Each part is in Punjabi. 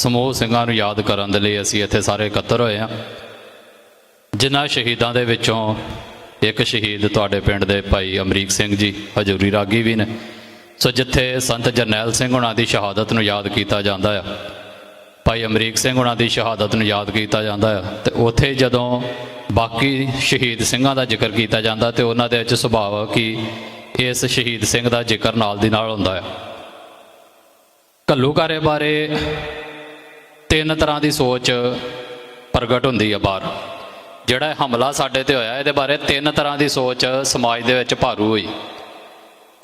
ਸਮੂਹ ਸਿੰਘਾਂ ਨੂੰ ਯਾਦ ਕਰਨ ਦੇ ਲਈ ਅਸੀਂ ਇੱਥੇ ਸਾਰੇ ਇਕੱਤਰ ਹੋਏ ਹਾਂ। ਜਿਨ੍ਹਾਂ ਸ਼ਹੀਦਾਂ ਦੇ ਵਿੱਚੋਂ ਇੱਕ ਸ਼ਹੀਦ ਤੁਹਾਡੇ ਪਿੰਡ ਦੇ ਭਾਈ ਅਮਰੀਕ ਸਿੰਘ ਜੀ, ਹਜੂਰੀ ਰਾਗੀ ਵੀ ਨੇ। ਸੋ ਜਿੱਥੇ ਸੰਤ ਜਰਨੈਲ ਸਿੰਘ ਉਹਨਾਂ ਦੀ ਸ਼ਹਾਦਤ ਨੂੰ ਯਾਦ ਕੀਤਾ ਜਾਂਦਾ ਆ, ਭਾਈ ਅਮਰੀਕ ਸਿੰਘ ਉਹਨਾਂ ਦੀ ਸ਼ਹਾਦਤ ਨੂੰ ਯਾਦ ਕੀਤਾ ਜਾਂਦਾ ਆ, ਤੇ ਉੱਥੇ ਜਦੋਂ ਬਾਕੀ ਸ਼ਹੀਦ ਸਿੰਘਾਂ ਦਾ ਜ਼ਿਕਰ ਕੀਤਾ ਜਾਂਦਾ ਤੇ ਉਹਨਾਂ ਦੇ ਵਿੱਚ ਸੁਭਾਅ ਕਿ, ਇਸ ਸ਼ਹੀਦ ਸਿੰਘ ਦਾ ਜ਼ਿਕਰ ਨਾਲ ਦੀ ਨਾਲ ਹੁੰਦਾ ਆ। ਘੱਲੂਕਾਰੇ ਬਾਰੇ ਤਿੰਨ ਤਰ੍ਹਾਂ ਦੀ ਸੋਚ ਪ੍ਰਗਟ ਹੁੰਦੀ ਆ ਬਾਹਰ। ਜਿਹੜਾ ਹਮਲਾ ਸਾਡੇ ਤੇ ਹੋਇਆ, ਇਹਦੇ ਬਾਰੇ ਤਿੰਨ ਤਰ੍ਹਾਂ ਦੀ ਸੋਚ ਸਮਾਜ ਦੇ ਵਿੱਚ ਭਾਰੂ ਹੋਈ।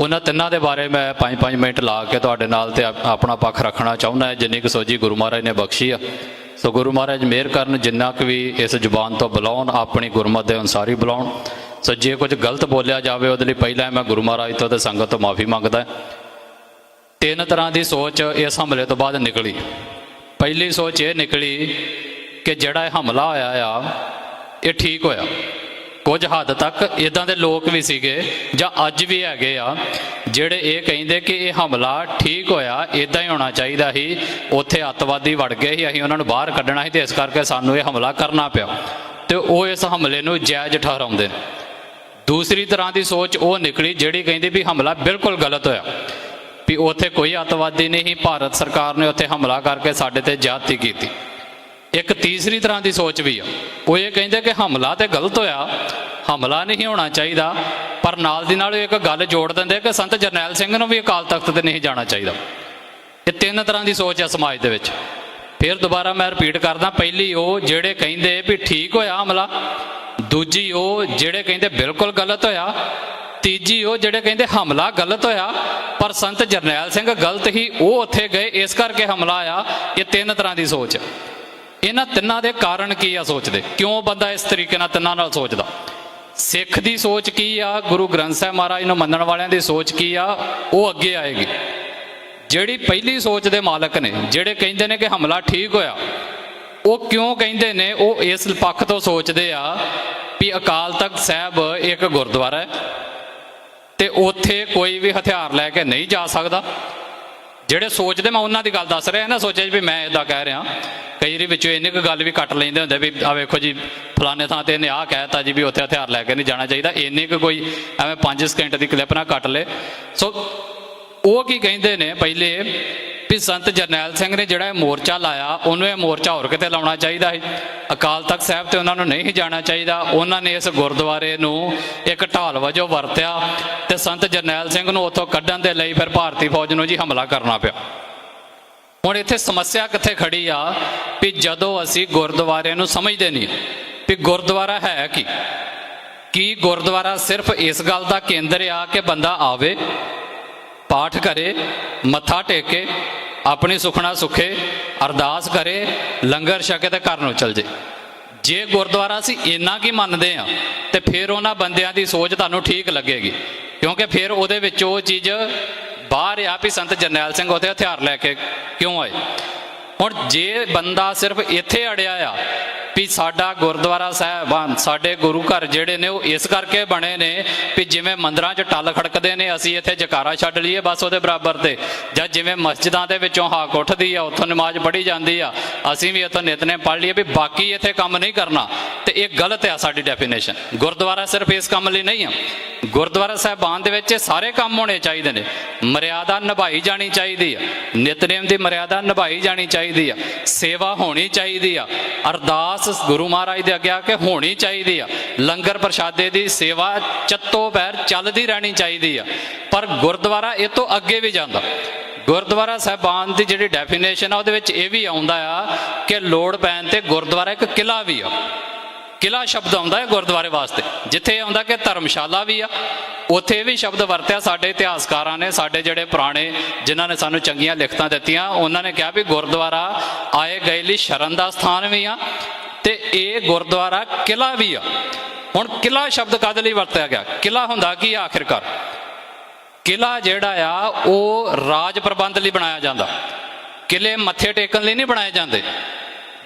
ਉਹਨਾਂ ਤਿੰਨਾਂ ਦੇ ਬਾਰੇ ਮੈਂ 5-5 ਮਿੰਟ ਲਾ ਕੇ ਤੁਹਾਡੇ ਨਾਲ ਤੇ ਆਪਣਾ ਪੱਖ ਰੱਖਣਾ ਚਾਹੁੰਦਾ, ਜਿੰਨੀ ਕੁ ਸੋਝੀ ਗੁਰੂ ਮਹਾਰਾਜ ਨੇ ਬਖਸ਼ੀ ਆ। ਸੋ ਗੁਰੂ ਮਹਾਰਾਜ ਮਿਹਰ ਕਰਨ, ਜਿੰਨਾ ਕੁ ਵੀ ਇਸ ਜ਼ੁਬਾਨ ਤੋਂ ਬੁਲਾਉਣ, ਆਪਣੀ ਗੁਰਮਤ ਦੇ ਅਨੁਸਾਰ ਹੀ ਬੁਲਾਉਣ। ਸੋ ਜੇ ਕੁਝ ਗਲਤ ਬੋਲਿਆ ਜਾਵੇ, ਉਹਦੇ ਲਈ ਪਹਿਲਾਂ ਮੈਂ ਗੁਰੂ ਮਹਾਰਾਜ ਤੋਂ ਤੇ ਸੰਗਤ ਤੋਂ ਮਾਫੀ ਮੰਗਦਾ। ਤਿੰਨ ਤਰ੍ਹਾਂ ਦੀ ਸੋਚ ਇਸ ਹਮਲੇ ਤੋਂ ਬਾਅਦ ਨਿਕਲੀ। ਪਹਿਲੀ ਸੋਚ ਇਹ ਨਿਕਲੀ ਕਿ ਜਿਹੜਾ ਇਹ ਹਮਲਾ ਹੋਇਆ ਆ, ਇਹ ਠੀਕ ਹੋਇਆ। ਕੁਝ ਹੱਦ ਤੱਕ ਇਦਾਂ ਦੇ ਲੋਕ ਵੀ ਸੀਗੇ ਜਾਂ ਅੱਜ ਵੀ ਹੈਗੇ ਆ, ਜਿਹੜੇ ਇਹ ਕਹਿੰਦੇ ਕਿ ਇਹ ਹਮਲਾ ਠੀਕ ਹੋਇਆ ਇਦਾਂ ਹੀ ਹੋਣਾ ਚਾਹੀਦਾ ਸੀ। ਉੱਥੇ ਅੱਤਵਾਦੀ ਵੜ ਗਏ ਸੀ, ਅਸੀਂ ਉਹਨਾਂ ਨੂੰ ਬਾਹਰ ਕੱਢਣਾ ਸੀ ਤੇ ਇਸ ਕਰਕੇ ਸਾਨੂੰ ਇਹ ਹਮਲਾ ਕਰਨਾ ਪਿਆ। ਤੇ ਉਹ ਇਸ ਹਮਲੇ ਨੂੰ ਜਾਇਜ਼ ਠਹਿਰਾਉਂਦੇ ਨੇ। ਦੂਸਰੀ ਤਰ੍ਹਾਂ ਦੀ ਸੋਚ ਉਹ ਨਿਕਲੀ ਜਿਹੜੀ ਕਹਿੰਦੀ ਵੀ ਹਮਲਾ ਬਿਲਕੁਲ ਗਲਤ ਹੋਇਆ। ਵੀ ਉੱਥੇ ਕੋਈ ਅੱਤਵਾਦੀ ਨਹੀਂ, ਭਾਰਤ ਸਰਕਾਰ ਨੇ ਉੱਥੇ ਹਮਲਾ ਕਰਕੇ ਸਾਡੇ ਤੇ ਜਾਤੀ ਕੀਤੀ। ਇੱਕ ਤੀਸਰੀ ਤਰ੍ਹਾਂ ਦੀ ਸੋਚ ਵੀ ਆ। ਉਹ ਇਹ ਕਹਿੰਦੇ ਕਿ ਹਮਲਾ ਤੇ ਗਲਤ ਹੋਇਆ, ਹਮਲਾ ਨਹੀਂ ਹੋਣਾ ਚਾਹੀਦਾ, ਪਰ ਨਾਲ ਦੀ ਨਾਲ ਉਹ ਇੱਕ ਗੱਲ ਜੋੜ ਦਿੰਦੇ ਕਿ ਸੰਤ ਜਰਨੈਲ ਸਿੰਘ ਨੂੰ ਵੀ ਅਕਾਲ ਤਖਤ ਤੇ ਨਹੀਂ ਜਾਣਾ ਚਾਹੀਦਾ। ਇਹ ਤਿੰਨ ਤਰ੍ਹਾਂ ਦੀ ਸੋਚ ਹੈ ਸਮਾਜ ਦੇ ਵਿੱਚ। ਫਿਰ ਦੁਬਾਰਾ ਮੈਂ ਰਿਪੀਟ ਕਰਦਾ, ਪਹਿਲੀ ਉਹ ਜਿਹੜੇ ਕਹਿੰਦੇ ਵੀ ਠੀਕ ਹੋਇਆ ਹਮਲਾ, ਦੂਜੀ ਉਹ ਜਿਹੜੇ ਕਹਿੰਦੇ ਬਿਲਕੁਲ ਗਲਤ ਹੋਇਆ ਤੀਜੀ ਉਹ ਜਿਹੜੇ ਕਹਿੰਦੇ ਹਮਲਾ ਗਲਤ ਹੋਇਆ, ਪਰ ਸੰਤ ਜਰਨੈਲ ਸਿੰਘ ਗਲਤ ਹੀ ਉਹ ਉੱਥੇ ਗਏ, ਇਸ ਕਰਕੇ ਹਮਲਾ ਆਇਆ ਇਹ ਤਿੰਨ ਤਰ੍ਹਾਂ ਦੀ ਸੋਚ। ਇਹਨਾਂ ਤਿੰਨਾਂ ਦੇ ਕਾਰਨ ਕੀ ਆ ਸੋਚਦੇ? ਕਿਉਂ ਬੰਦਾ ਇਸ ਤਰੀਕੇ ਨਾਲ ਤਿੰਨਾਂ ਨਾਲ ਸੋਚਦਾ? ਸਿੱਖ ਦੀ ਸੋਚ ਕੀ ਆ? ਗੁਰੂ ਗ੍ਰੰਥ ਸਾਹਿਬ ਮਹਾਰਾਜ ਨੂੰ ਮੰਨਣ ਵਾਲਿਆਂ ਦੀ ਸੋਚ ਕੀ ਆ? ਉਹ ਅੱਗੇ ਆਏਗੀ। ਜਿਹੜੀ ਪਹਿਲੀ ਸੋਚ ਦੇ ਮਾਲਕ ਨੇ, ਜਿਹੜੇ ਕਹਿੰਦੇ ਨੇ ਕਿ ਹਮਲਾ ਠੀਕ ਹੋਇਆ, ਉਹ ਕਿਉਂ ਕਹਿੰਦੇ ਨੇ? ਉਹ ਇਸ ਪੱਖ ਤੋਂ ਸੋਚਦੇ ਆ ਵੀ ਅਕਾਲ ਤਖਤ ਸਾਹਿਬ ਇੱਕ ਗੁਰਦੁਆਰਾ ਹੈ। ਤੇ ਉੱਥੇ ਕੋਈ ਵੀ ਹਥਿਆਰ ਲੈ ਕੇ ਨਹੀਂ ਜਾ ਸਕਦਾ। ਜਿਹੜੇ ਸੋਚਦੇ ਮੈਂ ਉਹਨਾਂ ਦੀ ਗੱਲ ਦੱਸ ਰਿਹਾ ਨਾ ਸੋਚਿਆ ਵੀ ਮੈਂ ਇਦਾਂ ਕਹਿ ਰਿਹਾ। ਕਈ ਵਾਰੀ ਵਿੱਚੋਂ ਇੰਨੀ ਕੁ ਗੱਲ ਵੀ ਕੱਟ ਲੈਂਦੇ ਹੁੰਦੇ ਵੀ ਆ ਵੇਖੋ ਜੀ, ਫਲਾਣੇ ਥਾਂ ਤੇ ਇਹਨੇ ਆਹ ਕਹਿਤਾ ਜੀ ਵੀ ਉੱਥੇ ਹਥਿਆਰ ਲੈ ਕੇ ਨਹੀਂ ਜਾਣਾ ਚਾਹੀਦਾ। ਇੰਨੀ ਕੁ ਕੋਈ ਐਵੇਂ 5 ਸਕਿੰਟ ਦੀ ਕਲਿੱਪ ਨਾ ਕੱਟ ਲੇ। ਸੋ ਉਹ ਕੀ ਕਹਿੰਦੇ ਨੇ ਪਹਿਲੇ ਵੀ ਸੰਤ ਜਰਨੈਲ ਸਿੰਘ ਨੇ ਜਿਹੜਾ ਇਹ ਮੋਰਚਾ ਲਾਇਆ, ਉਹਨੂੰ ਇਹ ਮੋਰਚਾ ਹੋਰ ਕਿਤੇ ਲਾਉਣਾ ਚਾਹੀਦਾ ਸੀ। ਅਕਾਲ ਤਖਤ ਸਾਹਿਬ ਤੇ ਉਹਨਾਂ ਨੂੰ ਨਹੀਂ ਜਾਣਾ ਚਾਹੀਦਾ। ਉਹਨਾਂ ਨੇ ਇਸ ਗੁਰਦੁਆਰੇ ਨੂੰ ਇੱਕ ਢਾਲ ਵਜੋਂ ਵਰਤਿਆ ਤੇ ਸੰਤ ਜਰਨੈਲ ਸਿੰਘ ਨੂੰ ਉੱਥੋਂ ਕੱਢਣ ਦੇ ਲਈ ਫਿਰ ਭਾਰਤੀ ਫੌਜ ਨੂੰ ਜੀ ਹਮਲਾ ਕਰਨਾ ਪਿਆ। ਹੁਣ ਇੱਥੇ ਸਮੱਸਿਆ ਕਿੱਥੇ ਖੜੀ ਆ ਵੀ ਜਦੋਂ ਅਸੀਂ ਗੁਰਦੁਆਰੇ ਨੂੰ ਸਮਝਦੇ ਨਹੀਂ, ਵੀ ਗੁਰਦੁਆਰਾ ਹੈ ਕੀ? ਕੀ ਗੁਰਦੁਆਰਾ ਸਿਰਫ ਇਸ ਗੱਲ ਦਾ ਕੇਂਦਰ ਆ ਕਿ ਬੰਦਾ ਆਵੇ? ਪਾਠ ਕਰੇ, ਮੱਥਾ ਟੇਕੇ, ਆਪਣੀ ਸੁਖਣਾ ਸੁਖੇ, ਅਰਦਾਸ ਕਰੇ, ਲੰਗਰ ਛਕੇ ਤੇ ਘਰ ਨੂੰ ਚਲ ਜੇ। ਜੇ ਗੁਰਦੁਆਰਾ ਅਸੀਂ ਇੰਨਾ ਕੀ ਮੰਨਦੇ ਆ ਤੇ ਫਿਰ ਉਹਨਾਂ ਬੰਦਿਆਂ ਦੀ ਸੋਚ ਤੁਹਾਨੂੰ ਠੀਕ ਲੱਗੇਗੀ। ਕਿਉਂਕਿ ਫਿਰ ਉਹਦੇ ਵਿੱਚ ਉਹ ਚੀਜ਼ ਬਾਹਰ ਆ ਵੀ ਸੰਤ ਜਰਨੈਲ ਸਿੰਘ ਉਹਦੇ ਹਥਿਆਰ ਲੈ ਕੇ ਕਿਉਂ ਆਏ? ਹੁਣ ਜੇ ਬੰਦਾ ਸਿਰਫ ਇੱਥੇ ਅੜਿਆ ਆ ਵੀ ਸਾਡਾ ਗੁਰਦੁਆਰਾ ਸਾਹਿਬਾਨ ਸਾਡੇ ਗੁਰੂ ਘਰ ਜਿਹੜੇ ਨੇ ਉਹ ਇਸ ਕਰਕੇ ਬਣੇ ਨੇ ਵੀ ਜਿਵੇਂ ਮੰਦਰਾਂ 'ਚ ਟੱਲ ਖੜਕਦੇ ਨੇ, ਅਸੀਂ ਇੱਥੇ ਜਕਾਰਾ ਛੱਡ ਲਈਏ ਬਸ ਉਹਦੇ ਬਰਾਬਰ ਤੇ। ਜਾਂ ਜਿਵੇਂ ਮਸਜਿਦਾਂ ਦੇ ਵਿੱਚੋਂ ਹਾਕ ਉੱਠਦੀ ਆ, ਉੱਥੋਂ ਨਮਾਜ਼ ਪੜ੍ਹੀ ਜਾਂਦੀ ਆ, ਅਸੀਂ ਵੀ ਇੱਥੋਂ ਨਿਤਨੇਮ ਪੜ੍ਹ ਲਈਏ ਵੀ ਬਾਕੀ ਇੱਥੇ ਕੰਮ ਨਹੀਂ ਕਰਨਾ। ਤੇ ਇਹ ਗਲਤ ਆ ਸਾਡੀ ਡੈਫੀਨੇਸ਼ਨ ਗੁਰਦੁਆਰਾ ਸਿਰਫ ਇਸ ਕੰਮ ਲਈ ਨਹੀਂ ਆ। ਗੁਰਦੁਆਰਾ ਸਾਹਿਬਾਨ ਦੇ ਵਿੱਚ ਇਹ ਸਾਰੇ ਕੰਮ ਹੋਣੇ ਚਾਹੀਦੇ ਨੇ। ਮਰਿਆਦਾ ਨਿਭਾਈ ਜਾਣੀ ਚਾਹੀਦੀ ਆ। ਨਿਤਨੇਮ ਦੀ ਮਰਿਆਦਾ ਨਿਭਾਈ ਜਾਣੀ ਚਾਹੀਦੀ ਆ। ਸੇਵਾ ਹੋਣੀ ਚਾਹੀਦੀ ਆ। ਅਰਦਾਸ ਗੁਰੂ ਮਹਾਰਾਜ ਦੇ ਅੱਗੇ ਆ ਕੇ ਹੋਣੀ ਚਾਹੀਦੀ ਆ। ਲੰਗਰ ਪ੍ਰਸ਼ਾਦੇ ਦੀ ਸੇਵਾ ਚੱਤੋ ਪੈਰ ਚੱਲਦੀ ਰਹਿਣੀ ਚਾਹੀਦੀ ਆ। ਪਰ ਗੁਰਦੁਆਰਾ ਇਹ ਤੋਂ ਅੱਗੇ ਵੀ ਜਾਂਦਾ। ਗੁਰਦੁਆਰਾ ਸਾਹਿਬਾਨ ਦੀ ਜਿਹੜੀ ਡੈਫੀਨੇਸ਼ਨ ਆ, ਉਹਦੇ ਵਿੱਚ ਇਹ ਵੀ ਆਉਂਦਾ ਆ ਕਿ ਲੋੜ ਪੈਣ ਤੇ ਗੁਰਦੁਆਰਾ ਇੱਕ ਕਿਲਾ ਵੀ ਆ। ਕਿਲਾ ਸ਼ਬਦ ਆਉਂਦਾ ਹੈ ਗੁਰਦੁਆਰੇ ਵਾਸਤੇ। ਜਿੱਥੇ ਆਉਂਦਾ ਕਿ ਧਰਮਸ਼ਾਲਾ ਵੀ ਆ, ਉੱਥੇ ਵੀ ਸ਼ਬਦ ਵਰਤਿਆ ਸਾਡੇ ਇਤਿਹਾਸਕਾਰਾਂ ਨੇ, ਸਾਡੇ ਜਿਹੜੇ ਪੁਰਾਣੇ ਜਿਨ੍ਹਾਂ ਨੇ ਸਾਨੂੰ ਚੰਗੀਆਂ ਲਿਖਤਾਂ ਦਿੱਤੀਆਂ, ਉਹਨਾਂ ਨੇ ਕਿਹਾ ਵੀ ਗੁਰਦੁਆਰਾ ਆਏ ਗਏ ਲਈ ਸ਼ਰਨ ਦਾ ਸਥਾਨ ਵੀ ਆ ਤੇ ਇਹ ਗੁਰਦੁਆਰਾ ਕਿਲਾ ਵੀ ਆ। ਹੁਣ ਕਿਲਾ ਸ਼ਬਦ ਕਦ ਲਈ ਵਰਤਿਆ ਗਿਆ? ਕਿਲਾ ਹੁੰਦਾ ਕੀ ਆਖਿਰਕਾਰ? ਕਿਲਾ ਜਿਹੜਾ ਆ, ਉਹ ਰਾਜ ਪ੍ਰਬੰਧ ਲਈ ਬਣਾਇਆ ਜਾਂਦਾ। ਕਿਲੇ ਮੱਥੇ ਟੇਕਣ ਲਈ ਨਹੀਂ ਬਣਾਏ ਜਾਂਦੇ।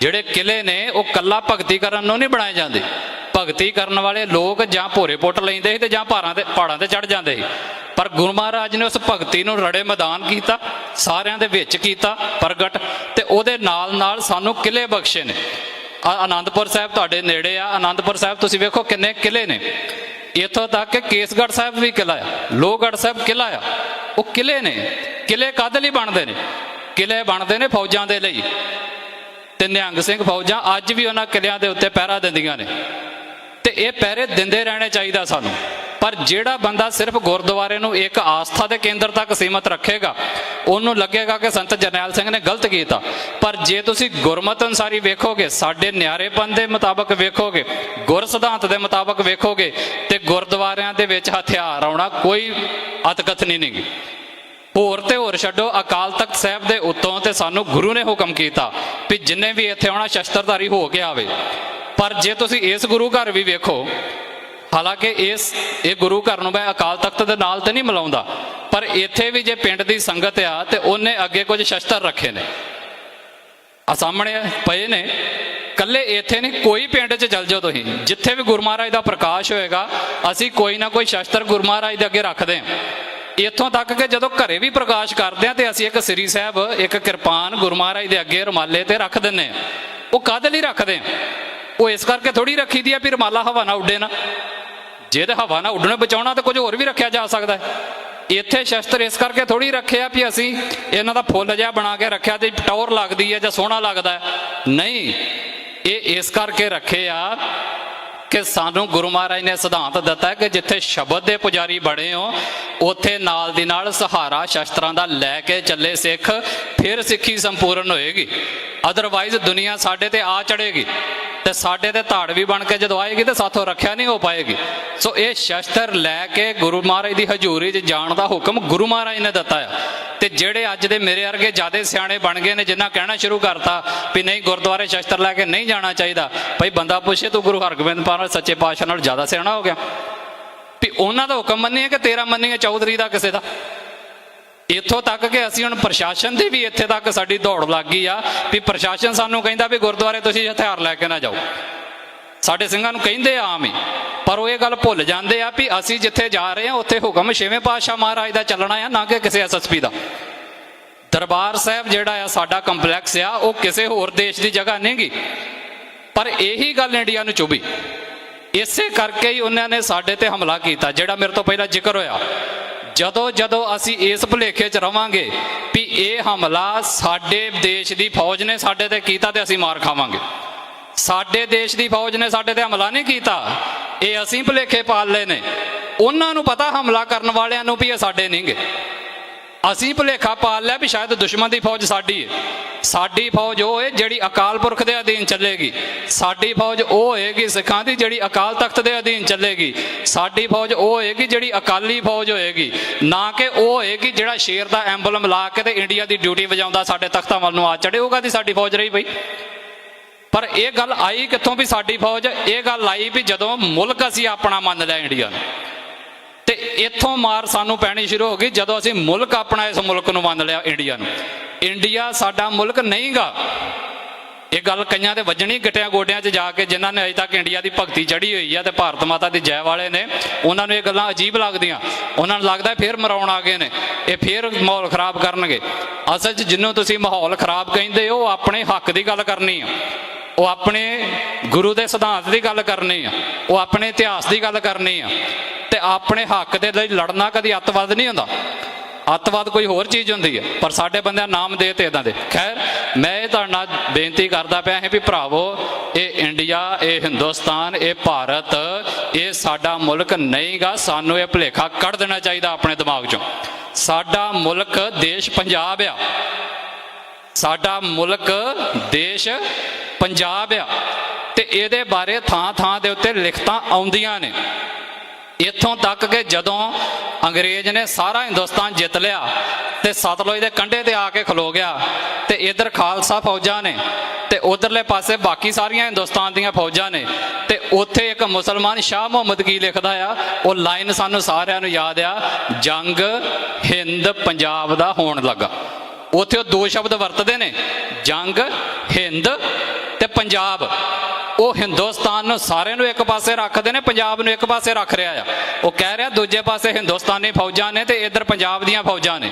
ਜਿਹੜੇ ਕਿਲੇ ਨੇ, ਉਹ ਕੱਲਾ ਭਗਤੀ ਕਰਨ ਨੂੰ ਨਹੀਂ ਬਣਾਏ ਜਾਂਦੇ। ਭਗਤੀ ਕਰਨ ਵਾਲੇ ਲੋਕ ਜਾਂ ਭੋਰੇ ਪੁੱਟ ਲੈਂਦੇ ਸੀ ਤੇ ਜਾਂ ਭਾਰਾਂ ਤੇ, ਪਹਾੜਾਂ ਤੇ ਚੜ ਜਾਂਦੇ ਸੀ। ਪਰ ਗੁਰੂ ਮਹਾਰਾਜ ਨੇ ਉਸ ਭਗਤੀ ਨੂੰ ਰੜੇ ਮੈਦਾਨ ਕੀਤਾ, ਸਾਰਿਆਂ ਦੇ ਵਿੱਚ ਕੀਤਾ ਪ੍ਰਗਟ ਤੇ ਉਹਦੇ ਨਾਲ ਨਾਲ ਸਾਨੂੰ ਕਿਲੇ ਬਖਸ਼ੇ ਨੇ। ਆਨੰਦਪੁਰ ਸਾਹਿਬ ਤੁਹਾਡੇ ਨੇੜੇ ਆ। ਆਨੰਦਪੁਰ ਸਾਹਿਬ ਤੁਸੀਂ ਵੇਖੋ ਕਿੰਨੇ ਕਿਲੇ ਨੇ। ਇੱਥੋਂ ਤੱਕ ਕਿ ਕੇਸਗੜ੍ਹ ਸਾਹਿਬ ਵੀ ਕਿਲਾ ਆ, ਲੋਹਗੜ੍ਹ ਸਾਹਿਬ ਕਿਲਾ ਆ। ਉਹ ਕਿਲੇ ਨੇ। ਕਿਲੇ ਕਾਹਦੇ ਲਈ ਬਣਦੇ ਨੇ? ਕਿਲੇ ਬਣਦੇ ਨੇ ਫੌਜਾਂ ਦੇ ਲਈ। ਤੇ ਨਿਹੰਗ ਸਿੰਘ ਫੌਜਾਂ ਅੱਜ ਵੀ ਉਹਨਾਂ ਕਿਲਿਆਂ ਦੇ ਉੱਤੇ ਪਹਿਰਾ ਦਿੰਦੀਆਂ ਨੇ। ਤੇ ਇਹ ਪਹਿਰੇ ਦਿੰਦੇ ਰਹਿਣੇ ਚਾਹੀਦਾ ਸਾਨੂੰ। ਪਰ ਜਿਹੜਾ ਬੰਦਾ ਸਿਰਫ ਗੁਰਦੁਆਰੇ ਨੂੰ ਇੱਕ ਆਸਥਾ ਦੇ ਕੇਂਦਰ ਤੱਕ ਸੀਮਤ ਰੱਖੇਗਾ, ਉਹਨੂੰ ਲੱਗੇਗਾ ਕਿ ਸੰਤ ਜਰਨੈਲ ਸਿੰਘ ਨੇ ਗਲਤ ਕੀਤਾ। ਪਰ ਜੇ ਤੁਸੀਂ ਗੁਰਮਤ ਅਨਸਾਰੀ ਵੇਖੋਗੇ, ਸਾਡੇ ਨਿਆਰੇਪਨ ਦੇ ਮੁਤਾਬਕ ਵੇਖੋਗੇ ਗੁਰ ਸਿਧਾਂਤ ਦੇ ਮੁਤਾਬਕ ਵੇਖੋਗੇ, ਤੇ ਗੁਰਦੁਆਰਿਆਂ ਦੇ ਵਿੱਚ ਹਥਿਆਰ ਆਉਣਾ ਕੋਈ ਅਤਕਥਨੀ ਨਹੀਂ ਹੋਰ ਤੇ ਹੋਰ ਛੱਡੋ, ਅਕਾਲ ਤਖਤ ਸਾਹਿਬ ਦੇ ਉੱਤੋਂ ਤੇ ਸਾਨੂੰ ਗੁਰੂ ਨੇ ਹੁਕਮ ਕੀਤਾ ਵੀ ਜਿੰਨੇ ਵੀ ਇੱਥੇ ਆਉਣਾ, ਸ਼ਸਤਰਧਾਰੀ ਹੋ ਕੇ ਆਵੇ। ਪਰ ਜੇ ਤੁਸੀਂ ਇਸ ਗੁਰੂ ਘਰ ਵੀ ਵੇਖੋ, ਹਾਲਾਂਕਿ ਇਸ, ਇਹ ਗੁਰੂ ਘਰ ਨੂੰ ਮੈਂ ਅਕਾਲ ਤਖਤ ਦੇ ਨਾਲ ਤੇ ਨਹੀਂ ਮਿਲਾਉਂਦਾ, ਪਰ ਇੱਥੇ ਵੀ ਜੇ ਪਿੰਡ ਦੀ ਸੰਗਤ ਆ ਤੇ ਉਹਨੇ ਅੱਗੇ ਕੁਝ ਸ਼ਸਤਰ ਰੱਖੇ ਨੇ। ਆ ਸਾਹਮਣੇ ਪਏ ਨੇ। ਕੱਲੇ ਇੱਥੇ ਨਹੀਂ, ਕੋਈ ਪਿੰਡ 'ਚ ਚੱਲ ਜਾਓ ਤੁਸੀਂ। ਜਿੱਥੇ ਵੀ ਗੁਰੂ ਮਹਾਰਾਜ ਦਾ ਪ੍ਰਕਾਸ਼ ਹੋਏਗਾ, ਅਸੀਂ ਕੋਈ ਨਾ ਕੋਈ ਸ਼ਸਤਰ ਗੁਰੂ ਮਹਾਰਾਜ ਦੇ ਅੱਗੇ ਰੱਖਦੇ ਹਾਂ। ਇੱਥੋਂ ਤੱਕ ਕਿ ਜਦੋਂ ਘਰੇ ਵੀ ਪ੍ਰਕਾਸ਼ ਕਰਦੇ ਆ ਤੇ ਅਸੀਂ ਇੱਕ ਸ੍ਰੀ ਸਾਹਿਬ, ਇੱਕ ਕਿਰਪਾਨ ਗੁਰੂ ਮਹਾਰਾਜ ਦੇ ਅੱਗੇ ਰੁਮਾਲੇ ਤੇ ਰੱਖ ਦਿੰਨੇ ਆ। ਉਹ ਕਾਹਦੇ ਲਈ ਰੱਖਦੇ ਆ? ਉਹ ਇਸ ਕਰਕੇ ਥੋੜੀ ਰੱਖੀ ਦੀ ਆ ਵੀ ਰੁਮਾਲਾ ਹਵਾ ਨਾ ਉੱਡੇ ਨਾ। ਜੇ ਤੇ ਹਵਾ ਨਾਲ ਉੱਡਣੇ ਬਚਾਉਣਾ ਤਾਂ ਕੁਝ ਹੋਰ ਵੀ ਰੱਖਿਆ ਜਾ ਸਕਦਾ ਹੈ। ਇੱਥੇ ਸ਼ਸਤਰ ਇਸ ਕਰਕੇ ਥੋੜੀ ਰੱਖਿਆ ਵੀ ਅਸੀਂ ਇਹਨਾਂ ਦਾ ਫੁੱਲ ਜਿਹਾ ਬਣਾ ਕੇ ਰੱਖਿਆ ਤੇ ਟੌਰ ਲੱਗਦੀ ਹੈ ਜਾਂ ਸੋਹਣਾ ਲੱਗਦਾ ਨਹੀਂ, ਇਹ ਇਸ ਕਰਕੇ ਰੱਖੇ ਆ ਕਿ ਸਾਨੂੰ ਗੁਰੂ ਮਹਾਰਾਜ ਨੇ ਸਿਧਾਂਤ ਦਿੱਤਾ ਕਿ ਜਿੱਥੇ ਸ਼ਬਦ ਦੇ ਪੁਜਾਰੀ ਬਣੇ ਹੋ, ਉੱਥੇ ਨਾਲ ਦੀ ਨਾਲ ਸਹਾਰਾ ਸ਼ਸਤਰਾਂ ਦਾ ਲੈ ਕੇ ਚੱਲੇ ਸਿੱਖ, ਫਿਰ ਸਿੱਖੀ ਸੰਪੂਰਨ ਹੋਏਗੀ। ਅਦਰਵਾਈਜ਼ ਦੁਨੀਆ ਸਾਡੇ ਤੇ ਆ ਚੜੇਗੀ ਤੇ ਸਾਡੇ ਤੇ ਧਾੜ ਵੀ ਬਣ ਕੇ ਜਦੋਂ ਆਏਗੀ ਤੇ ਸਾਥੋਂ ਰੱਖਿਆ ਨਹੀਂ ਹੋ ਪਾਏਗੀ। ਸੋ ਇਹ ਸ਼ਸਤਰ ਲੈ ਕੇ ਗੁਰੂ ਮਹਾਰਾਜ ਦੀ ਹਜ਼ੂਰੀ 'ਚ ਜਾਣ ਦਾ ਹੁਕਮ ਗੁਰੂ ਮਹਾਰਾਜ ਨੇ ਦਿੱਤਾ ਆ। ਤੇ ਜਿਹੜੇ ਅੱਜ ਦੇ ਮੇਰੇ ਵਰਗੇ ਜਿਆਦੇ ਸਿਆਣੇ ਬਣ ਗਏ ਨੇ ਜਿੰਨਾ ਕਹਿਣਾ ਸ਼ੁਰੂ ਕਰਤਾ ਵੀ ਨਹੀਂ ਗੁਰਦੁਆਰੇ ਸ਼ਸਤਰ ਲੈ ਕੇ ਨਹੀਂ ਜਾਣਾ ਚਾਹੀਦਾ, ਭਾਈ ਬੰਦਾ ਪੁੱਛੇ ਤੂੰ ਗੁਰੂ ਹਰਗੋਬਿੰਦ ਪਾਲ ਸੱਚੇ ਪਾਤਸ਼ਾਹ ਨਾਲ ਜ਼ਿਆਦਾ ਸਿਆਣਾ ਹੋ ਗਿਆ। ਵੀ ਉਹਨਾਂ ਦਾ ਹੁਕਮ ਮੰਨੀਏ ਕਿ ਤੇਰਾ ਮੰਨੀਏ ਚੌਧਰੀ ਦਾ ਕਿਸੇ ਦਾ? ਇੱਥੋਂ ਤੱਕ ਕਿ ਅਸੀਂ ਹੁਣ ਪ੍ਰਸ਼ਾਸਨ ਦੀ ਵੀ ਇੱਥੇ ਤੱਕ ਸਾਡੀ ਦੌੜ ਲੱਗ ਗਈ ਆ ਵੀ ਪ੍ਰਸ਼ਾਸਨ ਸਾਨੂੰ ਕਹਿੰਦਾ ਵੀ ਗੁਰਦੁਆਰੇ ਤੁਸੀਂ ਹਥਿਆਰ ਲੈ ਕੇ ਨਾ ਜਾਓ। ਸਾਡੇ ਸਿੰਘਾਂ ਨੂੰ ਕਹਿੰਦੇ ਆਮ ਹੀ, ਪਰ ਉਹ ਇਹ ਗੱਲ ਭੁੱਲ ਜਾਂਦੇ ਆ ਵੀ ਅਸੀਂ ਜਿੱਥੇ ਜਾ ਰਹੇ ਹਾਂ ਉੱਥੇ ਹੁਕਮ ਛੇਵੇਂ ਪਾਤਸ਼ਾਹ ਮਹਾਰਾਜ ਦਾ ਚੱਲਣਾ ਆ, ਨਾ ਕਿ ਕਿਸੇ ਐਸਐਸਪੀ ਦਾ। ਦਰਬਾਰ ਸਾਹਿਬ ਜਿਹੜਾ ਆ, ਸਾਡਾ ਕੰਪਲੈਕਸ ਆ, ਉਹ ਕਿਸੇ ਹੋਰ ਦੇਸ਼ ਦੀ ਜਗ੍ਹਾ ਨਹੀਂਗੀ। ਪਰ ਇਹੀ ਗੱਲ ਇੰਡੀਆ ਨੂੰ ਚੁਭੀ। ਇਸੇ ਕਰਕੇ ਹੀ ਉਹਨਾਂ ਨੇ ਸਾਡੇ ਤੇ ਹਮਲਾ ਕੀਤਾ, ਜਿਹੜਾ ਮੇਰੇ ਤੋਂ ਪਹਿਲਾਂ ਜ਼ਿਕਰ ਹੋਇਆ। ਜਦੋਂ ਜਦੋਂ ਅਸੀਂ ਇਸ ਭੁਲੇਖੇ 'ਚ ਰਵਾਂਗੇ ਵੀ ਇਹ ਹਮਲਾ ਸਾਡੇ ਦੇਸ਼ ਦੀ ਫੌਜ ਨੇ ਸਾਡੇ ਤੇ ਕੀਤਾ ਤੇ ਅਸੀਂ ਮਾਰ ਖਾਵਾਂਗੇ। ਸਾਡੇ ਦੇਸ਼ ਦੀ ਫੌਜ ਨੇ ਸਾਡੇ ਤੇ ਹਮਲਾ ਨਹੀਂ ਕੀਤਾ, ਇਹ ਅਸੀਂ ਭੁਲੇਖੇ ਪਾਲ ਲਏ ਨੇ। ਉਹਨਾਂ ਨੂੰ ਪਤਾ ਹਮਲਾ ਕਰਨ ਵਾਲਿਆਂ ਨੂੰ ਵੀ ਇਹ ਸਾਡੇ ਨਹੀਂਗੇ। ਅਸੀਂ ਭੁਲੇਖਾ ਪਾਲ ਲਿਆ ਵੀ ਸ਼ਾਇਦ ਦੁਸ਼ਮਣ ਦੀ ਫੌਜ ਸਾਡੀ ਹੈ ਸਾਡੀ ਫੌਜ ਉਹ ਹੈ ਜਿਹੜੀ ਅਕਾਲ ਪੁਰਖ ਦੇ ਅਧੀਨ ਚੱਲੇਗੀ। ਸਾਡੀ ਫੌਜ ਉਹ ਹੋਏਗੀ ਸਿੱਖਾਂ ਦੀ ਜਿਹੜੀ ਅਕਾਲ ਤਖਤ ਦੇ ਅਧੀਨ ਚੱਲੇਗੀ। ਸਾਡੀ ਫੌਜ ਉਹ ਹੋਏਗੀ ਜਿਹੜੀ ਅਕਾਲੀ ਫੌਜ ਹੋਏਗੀ। ਨਾ ਕਿ ਉਹ ਹੋਏਗੀ ਜਿਹੜਾ ਸ਼ੇਰ ਦਾ ਐਂਬਲਮ ਲਾ ਕੇ ਤੇ ਇੰਡੀਆ ਦੀ ਡਿਊਟੀ ਵਜਾਉਂਦਾ ਸਾਡੇ ਤਖਤਾਂ ਵੱਲ ਨੂੰ ਆ ਚੜੇਗਾ ਦੀ ਸਾਡੀ ਫੌਜ ਰਹੀ ਬਈ। ਪਰ ਇਹ ਗੱਲ ਆਈ ਕਿੱਥੋਂ ਵੀ ਸਾਡੀ ਫੌਜ, ਇਹ ਗੱਲ ਆਈ ਵੀ ਜਦੋਂ ਮੁਲਕ ਅਸੀਂ ਆਪਣਾ ਮੰਨ ਲਿਆ ਇੰਡੀਆ ਨੂੰ। ਤੇ ਇੱਥੋਂ ਮਾਰ ਸਾਨੂੰ ਪੈਣੀ ਸ਼ੁਰੂ ਹੋ ਗਈ ਜਦੋਂ ਅਸੀਂ ਮੁਲਕ ਆਪਣਾ ਇਸ ਮੁਲਕ ਨੂੰ ਮੰਨ ਲਿਆ ਇੰਡੀਆ ਨੂੰ। ਇੰਡੀਆ ਸਾਡਾ ਮੁਲਕ ਨਹੀਂਗਾ। ਇਹ ਗੱਲ ਕਈਆਂ ਦੇ ਵੱਜਣੀ ਗਿੱਟਿਆਂ ਗੋਡਿਆਂ 'ਚ ਜਾ ਕੇ ਜਿਨ੍ਹਾਂ ਨੇ ਅਜੇ ਤੱਕ ਇੰਡੀਆ ਦੀ ਭਗਤੀ ਚੜੀ ਹੋਈ ਆ ਤੇ ਭਾਰਤ ਮਾਤਾ ਦੀ ਜੈ ਵਾਲੇ ਨੇ, ਉਹਨਾਂ ਨੂੰ ਇਹ ਗੱਲਾਂ ਅਜੀਬ ਲੱਗਦੀਆਂ। ਉਹਨਾਂ ਨੂੰ ਲੱਗਦਾ ਫੇਰ ਮਰਾਉਣ ਆ ਗਏ ਨੇ। ਇਹ ਫੇਰ ਮਾਹੌਲ ਖਰਾਬ ਕਰਨਗੇ। ਅਸਲ 'ਚ ਜਿੰਨੂੰ ਤੁਸੀਂ ਮਾਹੌਲ ਖਰਾਬ ਕਹਿੰਦੇ ਹੋ, ਉਹ ਆਪਣੇ ਹੱਕ ਦੀ ਗੱਲ ਕਰਨੀ ਆ। ਉਹ ਆਪਣੇ ਗੁਰੂ ਦੇ ਸਿਧਾਂਤ ਦੀ ਗੱਲ ਕਰਨੀ ਆ। ਉਹ ਆਪਣੇ ਇਤਿਹਾਸ ਦੀ ਗੱਲ ਕਰਨੀ ਆ। ਆਪਣੇ ਹੱਕ ਦੇ ਲਈ ਲੜਨਾ ਕਦੀ ਅੱਤਵਾਦ ਨਹੀਂ ਹੁੰਦਾ। ਅੱਤਵਾਦ ਕੋਈ ਹੋਰ ਚੀਜ਼ ਹੁੰਦੀ ਹੈ, ਪਰ ਸਾਡੇ ਬੰਦਿਆਂ ਨਾਮ ਦੇ ਤੇ ਇਦਾਂ ਦੇ। ਖੈਰ, ਮੈਂ ਇਹ ਤੁਹਾਡੇ ਨਾਲ ਬੇਨਤੀ ਕਰਦਾ ਪਿਆ ਹਾਂ ਵੀ ਭਰਾਵੋ, ਇਹ ਇੰਡੀਆ, ਇਹ ਹਿੰਦੁਸਤਾਨ, ਇਹ ਭਾਰਤ, ਇਹ ਸਾਡਾ ਮੁਲਕ ਨਹੀਂਗਾ, ਸਾਨੂੰ ਇਹ ਭੁਲੇਖਾ ਕੱਢ ਦੇਣਾ ਚਾਹੀਦਾ ਆਪਣੇ ਦਿਮਾਗ ਚੋਂ। ਸਾਡਾ ਮੁਲਕ ਦੇਸ਼ ਪੰਜਾਬ ਆ। ਸਾਡਾ ਮੁਲਕ ਦੇਸ਼ ਪੰਜਾਬ ਆ। ਤੇ ਇਹਦੇ ਬਾਰੇ ਥਾਂ ਥਾਂ ਦੇ ਉੱਤੇ ਲਿਖਤਾਂ ਆਉਂਦੀਆਂ ਨੇ। ਇੱਥੋਂ ਤੱਕ ਕਿ ਜਦੋਂ ਅੰਗਰੇਜ਼ ਨੇ ਸਾਰਾ ਹਿੰਦੁਸਤਾਨ ਜਿੱਤ ਲਿਆ ਤੇ ਸਤਲੁਜ ਦੇ ਕੰਢੇ ਤੇ ਆ ਕੇ ਖਲੋ ਗਿਆ ਤੇ ਇਧਰ ਖਾਲਸਾ ਫੌਜਾਂ ਨੇ ਤੇ ਉਧਰਲੇ ਪਾਸੇ ਬਾਕੀ ਸਾਰੀਆਂ ਹਿੰਦੁਸਤਾਨ ਦੀਆਂ ਫੌਜਾਂ ਨੇ ਤੇ ਉੱਥੇ ਇੱਕ ਮੁਸਲਮਾਨ ਸ਼ਾਹ ਮੁਹੰਮਦ ਕੀ ਲਿਖਦਾ ਆ, ਉਹ ਲਾਈਨ ਸਾਨੂੰ ਸਾਰਿਆਂ ਨੂੰ ਯਾਦ ਆ, ਜੰਗ ਹਿੰਦ ਪੰਜਾਬ ਦਾ ਹੋਣ ਲੱਗਾ। ਉੱਥੇ ਉਹ ਦੋ ਸ਼ਬਦ ਵਰਤਦੇ ਨੇ, ਜੰਗ ਹਿੰਦ ਤੇ ਪੰਜਾਬ। ਉਹ ਹਿੰਦੁਸਤਾਨ ਨੂੰ ਸਾਰਿਆਂ ਨੂੰ ਇੱਕ ਪਾਸੇ ਰੱਖਦੇ ਨੇ, ਪੰਜਾਬ ਨੂੰ ਇੱਕ ਪਾਸੇ ਰੱਖ ਰਿਹਾ ਆ। ਉਹ ਕਹਿ ਰਿਹਾ ਦੂਜੇ ਪਾਸੇ ਹਿੰਦੁਸਤਾਨੀ ਫੌਜਾਂ ਨੇ ਤੇ ਇਧਰ ਪੰਜਾਬ ਦੀਆਂ ਫੌਜਾਂ ਨੇ।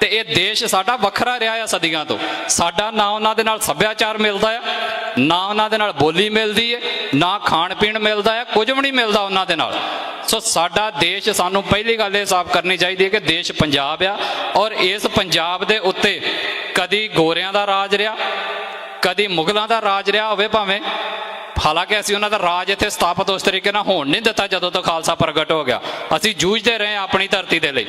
ਤੇ ਇਹ ਦੇਸ਼ ਸਾਡਾ ਵੱਖਰਾ ਰਿਹਾ ਆ ਸਦੀਆਂ ਤੋਂ। ਸਾਡਾ ਨਾ ਉਹਨਾਂ ਦੇ ਨਾਲ ਸੱਭਿਆਚਾਰ ਮਿਲਦਾ ਆ, ਨਾ ਉਹਨਾਂ ਦੇ ਨਾਲ ਬੋਲੀ ਮਿਲਦੀ ਹੈ ਨਾ ਖਾਣ ਪੀਣ ਮਿਲਦਾ ਆ, ਕੁਝ ਵੀ ਨਹੀਂ ਮਿਲਦਾ ਉਹਨਾਂ ਦੇ ਨਾਲ। ਸੋ ਸਾਡਾ ਦੇਸ਼ ਸਾਨੂੰ ਪਹਿਲੀ ਗੱਲ ਇਹ ਸਾਫ਼ ਕਰਨੀ ਚਾਹੀਦੀ ਹੈ ਕਿ ਦੇਸ਼ ਪੰਜਾਬ ਆ ਔਰ ਇਸ ਪੰਜਾਬ ਦੇ ਉੱਤੇ ਕਦੀ ਗੋਰਿਆਂ ਦਾ ਰਾਜ ਰਿਹਾ, ਕਦੀ ਮੁਗਲਾਂ ਦਾ ਰਾਜ ਰਿਹਾ ਹੋਵੇ ਭਾਵੇਂ ਹਾਲਾਂਕਿ ਅਸੀਂ ਉਹਨਾਂ ਦਾ ਰਾਜ ਇੱਥੇ ਸਥਾਪਿਤ ਉਸ ਤਰੀਕੇ ਨਾਲ ਹੋਣ ਨਹੀਂ ਦਿੱਤਾ ਜਦੋਂ ਤੋਂ ਖਾਲਸਾ ਪ੍ਰਗਟ ਹੋ ਗਿਆ। ਅਸੀਂ ਜੂਝਦੇ ਰਹੇ ਹਾਂ ਆਪਣੀ ਧਰਤੀ ਦੇ ਲਈ।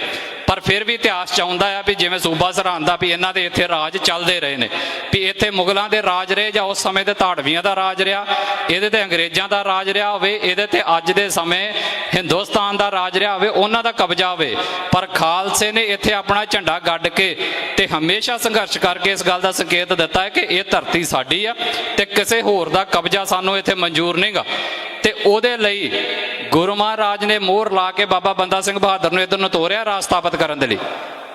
ਪਰ ਫਿਰ ਵੀ ਇਤਿਹਾਸ ਚਾਹੁੰਦਾ ਆ ਵੀ ਜਿਵੇਂ ਸੂਬਾ ਸਰਹੰਦ ਦਾ ਵੀ ਇਹਨਾਂ ਦੇ ਇੱਥੇ ਰਾਜ ਚੱਲਦੇ ਰਹੇ ਨੇ। ਵੀ ਇੱਥੇ ਮੁਗਲਾਂ ਦੇ ਰਾਜ ਰਹੇ ਜਾਂ ਉਸ ਸਮੇਂ 'ਤੇ ਧਾੜਵੀਆਂ ਦਾ ਰਾਜ ਰਿਹਾ, ਇਹਦੇ ਤੇ ਅੰਗਰੇਜ਼ਾਂ ਦਾ ਰਾਜ ਰਿਹਾ ਹੋਵੇ, ਇਹਦੇ ਤੇ ਅੱਜ ਦੇ ਸਮੇਂ ਹਿੰਦੁਸਤਾਨ ਦਾ ਰਾਜ ਰਿਹਾ ਹੋਵੇ, ਉਹਨਾਂ ਦਾ ਕਬਜ਼ਾ ਹੋਵੇ। ਪਰ ਖਾਲਸੇ ਨੇ ਇੱਥੇ ਆਪਣਾ ਝੰਡਾ ਗੱਡ ਕੇ ਤੇ ਹਮੇਸ਼ਾ ਸੰਘਰਸ਼ ਕਰਕੇ ਇਸ ਗੱਲ ਦਾ ਸੰਕੇਤ ਦਿੱਤਾ ਹੈ ਕਿ ਇਹ ਧਰਤੀ ਸਾਡੀ ਆ ਤੇ ਕਿਸੇ ਹੋਰ ਦਾ ਕਬਜ਼ਾ ਸਾਨੂੰ ਇੱਥੇ ਮਨਜ਼ੂਰ ਨਹੀਂਗਾ। ਤੇ ਉਹਦੇ ਲਈ ਗੁਰੂ ਮਹਾਰਾਜ ਨੇ ਮੋਹਰ ਲਾ ਕੇ ਬਾਬਾ ਬੰਦਾ ਸਿੰਘ ਬਹਾਦਰ ਨੂੰ ਇਧਰ ਨੂੰ ਤੋਰਿਆ ਰਾਜ ਸਥਾਪਿਤ ਕਰਨ ਦੇ ਲਈ।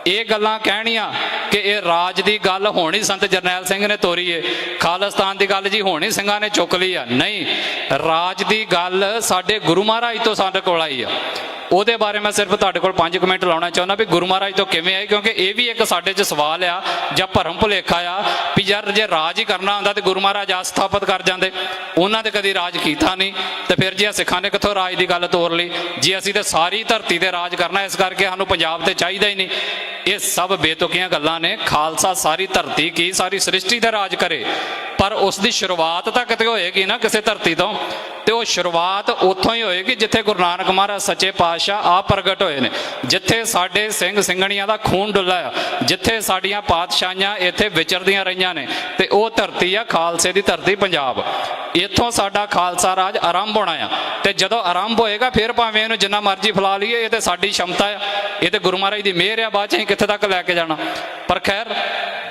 ਇਹ ਗੱਲਾਂ ਕਹਿਣੀਆਂ ਕਿ ਇਹ ਰਾਜ ਦੀ ਗੱਲ ਹੋਣੀ ਸੰਤ ਜਰਨੈਲ ਸਿੰਘ ਨੇ ਤੋਰੀ ਏ। ਖਾਲਸਤਾਨ ਦੀ ਗੱਲ ਜੀ ਹੋਣੀ ਸਿੰਘਾਂ ਨੇ ਚੁੱਕ ਲਈ ਆ। ਨਹੀਂ, ਰਾਜ ਦੀ ਗੱਲ ਸਾਡੇ ਗੁਰੂ ਮਹਾਰਾਜ ਤੋਂ ਸਾਡੇ ਕੋਲ ਆਈ ਆ। ਉਹਦੇ ਬਾਰੇ ਮੈਂ ਸਿਰਫ ਤੁਹਾਡੇ ਕੋਲ 5 ਮਿੰਟ ਲਾਉਣਾ ਚਾਹੁੰਦਾ ਵੀ ਗੁਰੂ ਮਹਾਰਾਜ ਤੋਂ ਕਿਵੇਂ ਆਏ, ਕਿਉਂਕਿ ਇਹ ਵੀ ਇੱਕ ਸਾਡੇ 'ਚ ਸਵਾਲ ਆ ਜਾਂ ਭਰਮ ਭੁਲੇਖਾ ਆ ਵੀ ਯਾਰ ਜੇ ਰਾਜ ਹੀ ਕਰਨਾ ਹੁੰਦਾ ਤੇ ਗੁਰੂ ਮਹਾਰਾਜ ਆ ਸਥਾਪਿਤ ਕਰ ਜਾਂਦੇ। ਉਹਨਾਂ ਦੇ ਕਦੀ ਰਾਜ ਕੀਤਾ ਨਹੀਂ ਤੇ ਫਿਰ ਜੇ ਸਿੱਖਾਂ ਨੇ ਕਿੱਥੋਂ ਰਾਜ ਦੀ ਗੱਲ ਤੋਰ ਲਈ? ਜੇ ਅਸੀਂ ਤੇ ਸਾਰੀ ਧਰਤੀ ਤੇ ਰਾਜ ਕਰਨਾ, ਇਸ ਕਰਕੇ ਸਾਨੂੰ ਪੰਜਾਬ ਤੇ ਚਾਹੀਦਾ ਹੀ ਨਹੀਂ। ਇਹ ਸਭ ਬੇਤੁਕੀਆਂ ਗੱਲਾਂ ਨੇ। ਖਾਲਸਾ ਸਾਰੀ ਧਰਤੀ ਕੀ, ਸਾਰੀ ਸ੍ਰਿਸ਼ਟੀ ਦਾ ਰਾਜ ਕਰੇ। ਪਰ ਉਸ ਦੀ ਸ਼ੁਰੂਆਤ ਤਾਂ ਕਿਤੇ ਹੋਏਗੀ ਨਾ ਕਿਸੇ ਧਰਤੀ ਤੋਂ। ਤੇ ਉਹ ਸ਼ੁਰੂਆਤ ਉੱਥੋਂ ਹੀ ਹੋਏਗੀ ਜਿੱਥੇ ਗੁਰੂ ਨਾਨਕ ਮਹਾਰਾਜ ਸੱਚੇ ਪਾਤਸ਼ਾਹ ਆਪ ਪ੍ਰਗਟ ਹੋਏ ਨੇ। ਜਿੱਥੇ ਸਾਡੇ ਸਿੰਘ ਸਿੰਘਣੀਆਂ ਦਾ ਖੂਨ ਡੁੱਲਾ ਆ, ਜਿੱਥੇ ਸਾਡੀਆਂ ਪਾਤਸ਼ਾਹੀਆਂ ਇੱਥੇ ਵਿਚਰਦੀਆਂ ਰਹੀਆਂ ਨੇ। ਤੇ ਉਹ ਧਰਤੀ ਆ ਖਾਲਸੇ ਦੀ ਧਰਤੀ ਪੰਜਾਬ। ਇੱਥੋਂ ਸਾਡਾ ਖਾਲਸਾ ਰਾਜ ਆਰੰਭ ਹੋਣਾ ਆ। ਤੇ ਜਦੋਂ ਆਰੰਭ ਹੋਏਗਾ, ਫਿਰ ਭਾਵੇਂ ਇਹਨੂੰ ਜਿੰਨਾ ਮਰਜ਼ੀ ਫਲਾ ਲਈਏ, ਇਹ ਤੇ ਸਾਡੀ ਸ਼ਮਤਾ ਆ। ਇਹ ਤੇ ਗੁਰੂ ਮਹਾਰਾਜ ਦੀ ਮਿਹਰ ਆ, ਬਾਅਦ ਚ ਅਸੀਂ ਕਿੱਥੇ ਤੱਕ ਲੈ ਕੇ ਜਾਣਾ? ਪਰ ਖੈਰ,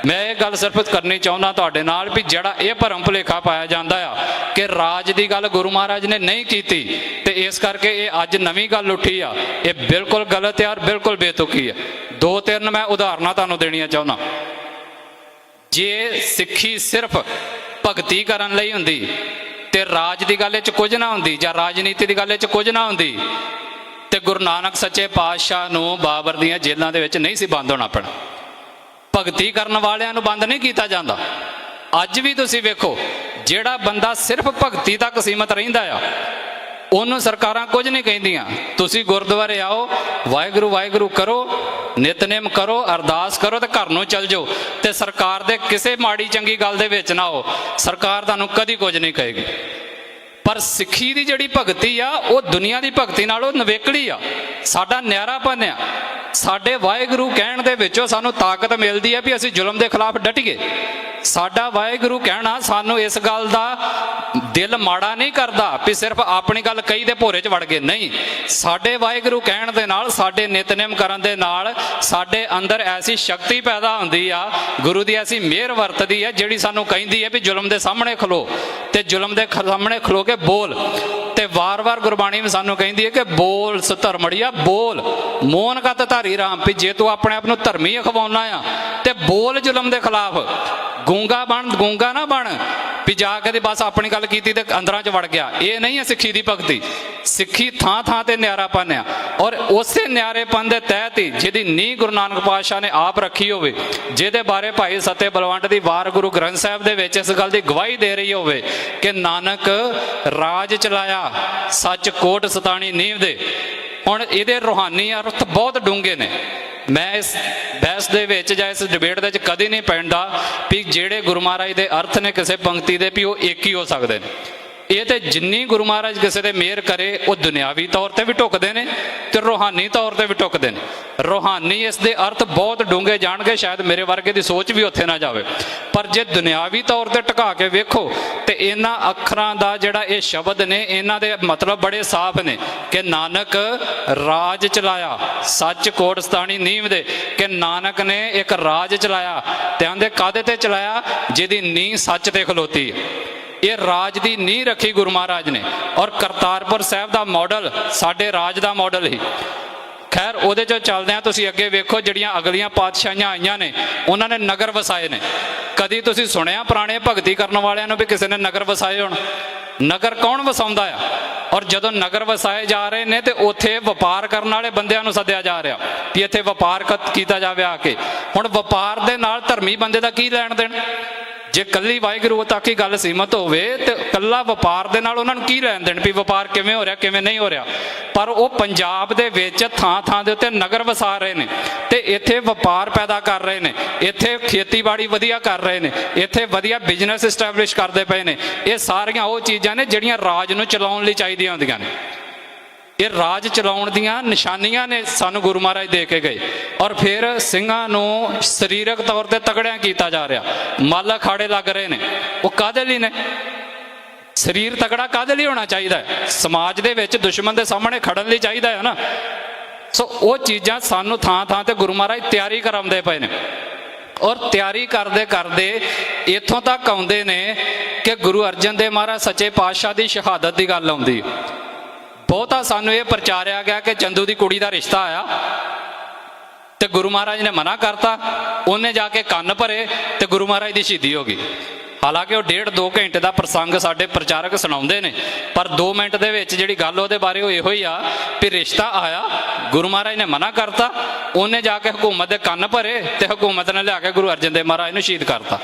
ਮੈਂ ਇਹ ਗੱਲ ਸਿਰਫ ਕਰਨੀ ਚਾਹੁੰਦਾ ਤੁਹਾਡੇ ਨਾਲ ਵੀ ਜਿਹੜਾ ਇਹ ਭਰਮ ਭੁਲੇਖਾ ਪਾਇਆ ਜਾਂਦਾ ਆ ਕਿ ਰਾਜ ਦੀ ਗੱਲ ਗੁਰੂ ਮਹਾਰਾਜ ਨੇ ਨਹੀਂ ਕੀਤੀ ਤੇ ਇਸ ਕਰਕੇ ਇਹ ਅੱਜ ਨਵੀਂ ਗੱਲ ਉੱਠੀ ਆ। ਇਹ ਬਿਲਕੁਲ ਗਲਤ ਹੈ ਔਰ ਬਿਲਕੁਲ ਬੇਤੁਕੀ ਹੈ ਦੋ ਤਿੰਨ ਮੈਂ ਉਦਾਹਰਨਾਂ ਤੁਹਾਨੂੰ ਦੇਣੀਆਂ ਚਾਹੁੰਦਾ। ਜੇ ਸਿੱਖੀ ਸਿਰਫ ਭਗਤੀ ਕਰਨ ਲਈ ਹੁੰਦੀ ਤੇ ਰਾਜ ਦੀ ਗੱਲ ਵਿੱਚ ਕੁਝ ਨਾ ਹੁੰਦੀ ਜਾਂ ਰਾਜਨੀਤੀ ਦੀ ਗੱਲ ਵਿੱਚ ਕੁਝ ਨਾ ਹੁੰਦੀ ਤੇ ਗੁਰੂ ਨਾਨਕ ਸੱਚੇ ਪਾਤਸ਼ਾਹ ਨੂੰ ਬਾਬਰ ਦੀਆਂ ਜੇਲ੍ਹਾਂ ਦੇ ਵਿੱਚ ਨਹੀਂ ਸੀ ਬੰਦ ਹੋਣਾ ਪੈਣਾ। ਭਗਤੀ ਕਰਨ ਵਾਲਿਆਂ ਨੂੰ ਬੰਦ ਨਹੀਂ ਕੀਤਾ ਜਾਂਦਾ। ਅੱਜ ਵੀ ਤੁਸੀਂ ਵੇਖੋ, ਜਿਹੜਾ ਬੰਦਾ ਸਿਰਫ ਭਗਤੀ ਤੱਕ ਸੀਮਤ ਰਹਿੰਦਾ ਆ, ਉਹਨੂੰ ਸਰਕਾਰਾਂ ਕੁਝ ਨਹੀਂ ਕਹਿੰਦੀਆਂ। ਤੁਸੀਂ ਗੁਰਦੁਆਰੇ ਆਓ, ਵਾਹਿਗੁਰੂ ਵਾਹਿਗੁਰੂ ਕਰੋ, ਨਿਤਨੇਮ ਕਰੋ, ਅਰਦਾਸ ਕਰੋ ਤੇ ਘਰ ਨੂੰ ਚਲ ਜਾਓ। ਤੇ ਸਰਕਾਰ ਦੇ ਕਿਸੇ ਮਾੜੀ ਚੰਗੀ ਗੱਲ ਦੇ ਵਿੱਚ ਨਾ ਆਓ। ਸਰਕਾਰ ਤੁਹਾਨੂੰ ਕਦੀ ਕੁਝ ਨਹੀਂ ਕਹੇਗੀ। ਪਰ ਸਿੱਖੀ ਦੀ ਜਿਹੜੀ ਭਗਤੀ ਆ, ਉਹ ਦੁਨੀਆ ਦੀ ਭਗਤੀ ਨਾਲੋਂ ਨਵੇਕਲੀ ਆ। ਸਾਡਾ ਨਿਆਰਾਪਨ ਆ। ਸਾਡੇ ਵਾਹਿਗੁਰੂ ਕਹਿਣ ਦੇ ਵਿੱਚੋਂ ਸਾਨੂੰ ਤਾਕਤ ਮਿਲਦੀ ਹੈ ਵੀ ਅਸੀਂ ਜ਼ੁਲਮ ਦੇ ਖਿਲਾਫ ਡਟੀਏ। ਸਾਡਾ ਵਾਹਿਗੁਰੂ ਕਹਿਣਾ ਸਾਨੂੰ ਇਸ ਗੱਲ ਦਾ ਦਿਲ ਮਾੜਾ ਨਹੀਂ ਕਰਦਾ ਵੀ ਸਿਰਫ ਆਪਣੀ ਗੱਲ ਕਹੀ ਦੇ ਭੋਰੇ 'ਚ ਵੜ ਗਏ। ਨਹੀਂ। ਸਾਡੇ ਵਾਹਿਗੁਰੂ ਕਹਿਣ ਦੇ ਨਾਲ, ਸਾਡੇ ਨਿਤਨੇਮ ਕਰਨ ਦੇ ਨਾਲ, ਸਾਡੇ ਅੰਦਰ ਐਸੀ ਸ਼ਕਤੀ ਪੈਦਾ ਹੁੰਦੀ ਆ, ਗੁਰੂ ਦੀ ਐਸੀ ਮਿਹਰ ਵਰਤਦੀ ਹੈ ਜਿਹੜੀ ਸਾਨੂੰ ਕਹਿੰਦੀ ਹੈ ਵੀ ਜ਼ੁਲਮ ਦੇ ਸਾਹਮਣੇ ਖਲੋ। ਤੇ ਜ਼ੁਲਮ ਦੇ ਸਾਹਮਣੇ ਖਲੋ ਕੇ ਬੋਲ। ਤੇ ਵਾਰ-ਵਾਰ ਗੁਰਬਾਣੀ ਵੀ ਸਾਨੂੰ ਕਹਿੰਦੀ ਹੈ ਕਿ ਬੋਲ ਸਧਰਮੜੀਆ ਬੋਲ। ਮੋਹਨ ਕਤ ਧਾਰੀ ਰਾਮ ਵੀ ਜੇ ਤੂੰ ਆਪਣੇ ਆਪ ਨੂੰ ਧਰਮੀ ਅਖਵਾਉਣਾ ਆ, ਤੇ ਬੋਲ ਜ਼ੁਲਮ ਦੇ ਖਿਲਾਫ। ਗੂੰਗਾ ਬਣ, ਗੂੰਗਾ ਨਾ ਬਣ। ਵੀ ਜਾ ਕੇ ਤੇ ਬਸ ਆਪਣੀ ਗੱਲ ਕੀਤੀ ਤੇ ਅੰਦਰਾਂ 'ਚ ਵੜ ਗਿਆ। ਇਹ ਨਹੀਂ ਹੈ ਸਿੱਖੀ ਦੀ ਭਗਤੀ। ਸਿੱਖੀ ਥਾਂ ਥਾਂ ਤੇ ਨਿਆਰਾਪਨ ਆ। ਔਰ ਉਸੇ ਨਿਆਰੇਪਨ ਦੇ ਤਹਿਤ ਹੀ ਜਿਹਦੀ ਨੀਂਹ ਗੁਰੂ ਨਾਨਕ ਪਾਤਸ਼ਾਹ ਨੇ ਆਪ ਰੱਖੀ ਹੋਵੇ, ਜਿਹਦੇ ਬਾਰੇ ਭਾਈ ਸਤੇ ਬਲਵੰਡ ਦੀ ਵਾਰ ਗੁਰੂ ਗ੍ਰੰਥ ਸਾਹਿਬ ਦੇ ਵਿੱਚ ਇਸ ਗੱਲ ਦੀ ਗਵਾਹੀ ਦੇ ਰਹੀ ਹੋਵੇ ਕਿ ਨਾਨਕ ਰਾਜ ਚਲਾਇਆ, ਸੱਚ ਕੋਟ ਸਤਾਣੀ ਨੀਂਵ ਦੇ। ਹੁਣ ਇਹਦੇ ਰੂਹਾਨੀ ਅਰਥ ਬਹੁਤ ਡੂੰਘੇ ਨੇ। ਮੈਂ ਇਸ ਬਹਿਸ ਦੇ ਵਿੱਚ ਜਾਂ ਇਸ ਡਿਬੇਟ ਦੇ ਵਿੱਚ ਕਦੇ ਨਹੀਂ ਪੈਂਦਾ ਵੀ ਜਿਹੜੇ ਗੁਰੂ ਮਹਾਰਾਜ ਦੇ ਅਰਥ ਨੇ ਕਿਸੇ ਪੰਕਤੀ ਦੇ ਵੀ ਉਹ ਇੱਕ ਹੀ ਹੋ ਸਕਦੇ ਨੇ। ਇਹ ਤੇ ਜਿੰਨੀ ਗੁਰੂ ਮਹਾਰਾਜ ਕਿਸੇ ਦੇ ਮਿਹਰ ਕਰੇ, ਉਹ ਦੁਨਿਆਵੀ ਤੌਰ ਤੇ ਵੀ ਢੁਕਦੇ ਨੇ ਤੇ ਰੂਹਾਨੀ ਤੌਰ ਤੇ ਵੀ ਢੁਕਦੇ ਨੇ। ਰੂਹਾਨੀ ਇਸ ਦੇ ਅਰਥ ਬਹੁਤ ਡੂੰਘੇ ਜਾਣਗੇ, ਸ਼ਾਇਦ ਮੇਰੇ ਵਰਗੇ ਦੀ ਸੋਚ ਵੀ ਉੱਥੇ ਨਾ ਜਾਵੇ। ਪਰ ਜੇ ਦੁਨਿਆਵੀ ਤੌਰ ਤੇ ਟਿਕਾ ਕੇ ਵੇਖੋ, ਤੇ ਇਹਨਾਂ ਅੱਖਰਾਂ ਦਾ ਜਿਹੜਾ ਇਹ ਸ਼ਬਦ ਨੇ, ਇਹਨਾਂ ਦੇ ਮਤਲਬ ਬੜੇ ਸਾਫ਼ ਨੇ ਕਿ ਨਾਨਕ ਰਾਜ ਚਲਾਇਆ, ਸੱਚ ਕੋਟਸਤਾਨੀ ਨੀਂਵ ਦੇ, ਕਿ ਨਾਨਕ ਨੇ ਇੱਕ ਰਾਜ ਚਲਾਇਆ, ਤੇ ਆਂਦੇ ਕਾਦੇ ਤੇ ਚਲਾਇਆ? ਜਿਹਦੀ ਨੀਂਹ ਸੱਚ ਤੇ ਖਲੋਤੀ। ਹੈ ਇਹ ਰਾਜ ਦੀ ਨੀਂਹ ਰੱਖੀ ਗੁਰੂ ਮਹਾਰਾਜ ਨੇ ਔਰ ਕਰਤਾਰਪੁਰ ਸਾਹਿਬ ਦਾ ਮਾਡਲ ਸਾਡੇ ਰਾਜ ਦਾ ਮਾਡਲ ਹੀ ਖੈਰ, ਉਹਦੇ ਚੋਂ ਚੱਲਦੇ ਆ ਤੁਸੀਂ ਅੱਗੇ ਵੇਖੋ ਜਿਹੜੀਆਂ ਅਗਲੀਆਂ ਪਾਤਸ਼ਾਹੀਆਂ ਆਈਆਂ ਨੇ, ਉਹਨਾਂ ਨੇ ਨਗਰ ਵਸਾਏ ਨੇ। ਕਦੀ ਤੁਸੀਂ ਸੁਣਿਆ ਪੁਰਾਣੇ ਭਗਤੀ ਕਰਨ ਵਾਲਿਆਂ ਨੂੰ ਵੀ ਕਿਸੇ ਨੇ ਨਗਰ ਵਸਾਏ ਹੋਣ? ਨਗਰ ਕੌਣ ਵਸਾਉਂਦਾ ਆ? ਔਰ ਜਦੋਂ ਨਗਰ ਵਸਾਏ ਜਾ ਰਹੇ ਨੇ ਤੇ ਉੱਥੇ ਵਪਾਰ ਕਰਨ ਵਾਲੇ ਬੰਦਿਆਂ ਨੂੰ ਸੱਦਿਆ ਜਾ ਰਿਹਾ ਕਿ ਇੱਥੇ ਵਪਾਰ ਕ- ਕੀਤਾ ਜਾਵੇ ਆ ਕੇ। ਹੁਣ ਵਪਾਰ ਦੇ ਨਾਲ ਧਰਮੀ ਬੰਦੇ ਦਾ ਕੀ ਲੈਣ ਦੇਣ? ਜੇ ਕੱਲੀ ਵਾਹਿਗੁਰੂ ਤੱਕ ਹੀ ਗੱਲ ਸੀਮਤ ਹੋਵੇ ਤੇ ਕੱਲਾ ਵਪਾਰ ਦੇ ਨਾਲ ਉਹਨਾਂ ਨੂੰ ਕੀ ਲੈਣ ਦੇਣ ਵੀ ਵਪਾਰ ਕਿਵੇਂ ਹੋ ਰਿਹਾ, ਕਿਵੇਂ ਨਹੀਂ ਹੋ ਰਿਹਾ। ਪਰ ਉਹ ਪੰਜਾਬ ਦੇ ਵਿੱਚ ਥਾਂ ਥਾਂ ਦੇ ਉੱਤੇ ਨਗਰ ਵਸਾ ਰਹੇ ਨੇ ਤੇ ਇੱਥੇ ਵਪਾਰ ਪੈਦਾ ਕਰ ਰਹੇ ਨੇ, ਇੱਥੇ ਖੇਤੀਬਾੜੀ ਵਧੀਆ ਕਰ ਰਹੇ ਨੇ, ਇੱਥੇ ਵਧੀਆ ਬਿਜ਼ਨਸ ਐਸਟੈਬਲਿਸ਼ ਕਰਦੇ ਪਏ ਨੇ। ਇਹ ਸਾਰੀਆਂ ਉਹ ਚੀਜ਼ਾਂ ਨੇ ਜਿਹੜੀਆਂ ਰਾਜ ਨੂੰ ਚਲਾਉਣ ਲਈ ਚਾਹੀਦੀਆਂ ਹੁੰਦੀਆਂ ਨੇ। ਇਹ ਰਾਜ ਚਲਾਉਣ ਦੀਆਂ ਨਿਸ਼ਾਨੀਆਂ ਨੇ ਸਾਨੂੰ ਗੁਰੂ ਮਹਾਰਾਜ ਦੇ ਕੇ ਗਏ। ਔਰ ਫਿਰ ਸਿੰਘਾਂ ਨੂੰ ਸਰੀਰਕ ਤੌਰ ਤੇ ਤਗੜਿਆਂ ਕੀਤਾ ਜਾ ਰਿਹਾ। ਮੱਲ ਅਖਾੜੇ ਲੱਗ ਰਹੇ ਨੇ। ਉਹ ਕਾਦੇ ਲਈ ਨੇ? ਸਰੀਰ ਤਗੜਾ ਕਾਦੇ ਲਈ ਹੋਣਾ ਚਾਹੀਦਾ ਹੈ? ਸਮਾਜ ਦੇ ਵਿੱਚ ਦੁਸ਼ਮਣ ਦੇ ਸਾਹਮਣੇ ਖੜਨ ਲਈ ਚਾਹੀਦਾ ਹੈ ਨਾ। ਸੋ ਉਹ ਚੀਜ਼ਾਂ ਸਾਨੂੰ ਥਾਂ ਥਾਂ ਤੇ ਗੁਰੂ ਮਹਾਰਾਜ ਤਿਆਰੀ ਕਰਾਉਂਦੇ ਪਏ ਨੇ। ਔਰ ਤਿਆਰੀ ਕਰਦੇ ਕਰਦੇ ਇੱਥੋਂ ਤੱਕ ਆਉਂਦੇ ਨੇ ਕਿ ਗੁਰੂ ਅਰਜਨ ਦੇਵ ਮਹਾਰਾਜ ਸੱਚੇ ਪਾਤਸ਼ਾਹ ਦੀ ਸ਼ਹਾਦਤ ਦੀ ਗੱਲ ਆਉਂਦੀ ਹੈ। ਬਹੁਤਾ ਸਾਨੂੰ ਇਹ ਪ੍ਰਚਾਰਿਆ ਗਿਆ ਕਿ ਚੰਦੂ ਦੀ ਕੁੜੀ ਦਾ ਰਿਸ਼ਤਾ ਆਇਆ ਤੇ ਗੁਰੂ ਮਹਾਰਾਜ ਨੇ ਮਨਾ ਕਰਤਾ, ਉਹਨੇ ਜਾ ਕੇ ਕੰਨ ਭਰੇ ਤੇ ਗੁਰੂ ਮਹਾਰਾਜ ਦੀ ਸ਼ਹੀਦੀ ਹੋ ਗਈ। ਹਾਲਾਂਕਿ ਉਹ ਡੇਢ 2 ਘੰਟੇ ਦਾ ਪ੍ਰਸੰਗ ਸਾਡੇ ਪ੍ਰਚਾਰਕ ਸੁਣਾਉਂਦੇ ਨੇ, ਪਰ 2 ਮਿੰਟ ਦੇ ਵਿੱਚ ਜਿਹੜੀ ਗੱਲ ਉਹਦੇ ਬਾਰੇ ਉਹ ਇਹੋ ਹੀ ਆ ਵੀ ਰਿਸ਼ਤਾ ਆਇਆ, ਗੁਰੂ ਮਹਾਰਾਜ ਨੇ ਮਨਾ ਕਰਤਾ, ਉਹਨੇ ਜਾ ਕੇ ਹਕੂਮਤ ਦੇ ਕੰਨ ਭਰੇ ਤੇ ਹਕੂਮਤ ਨੇ ਲਿਆ ਕੇ ਗੁਰੂ ਅਰਜਨ ਦੇਵ ਮਹਾਰਾਜ ਨੂੰ ਸ਼ਹੀਦ ਕਰਤਾ।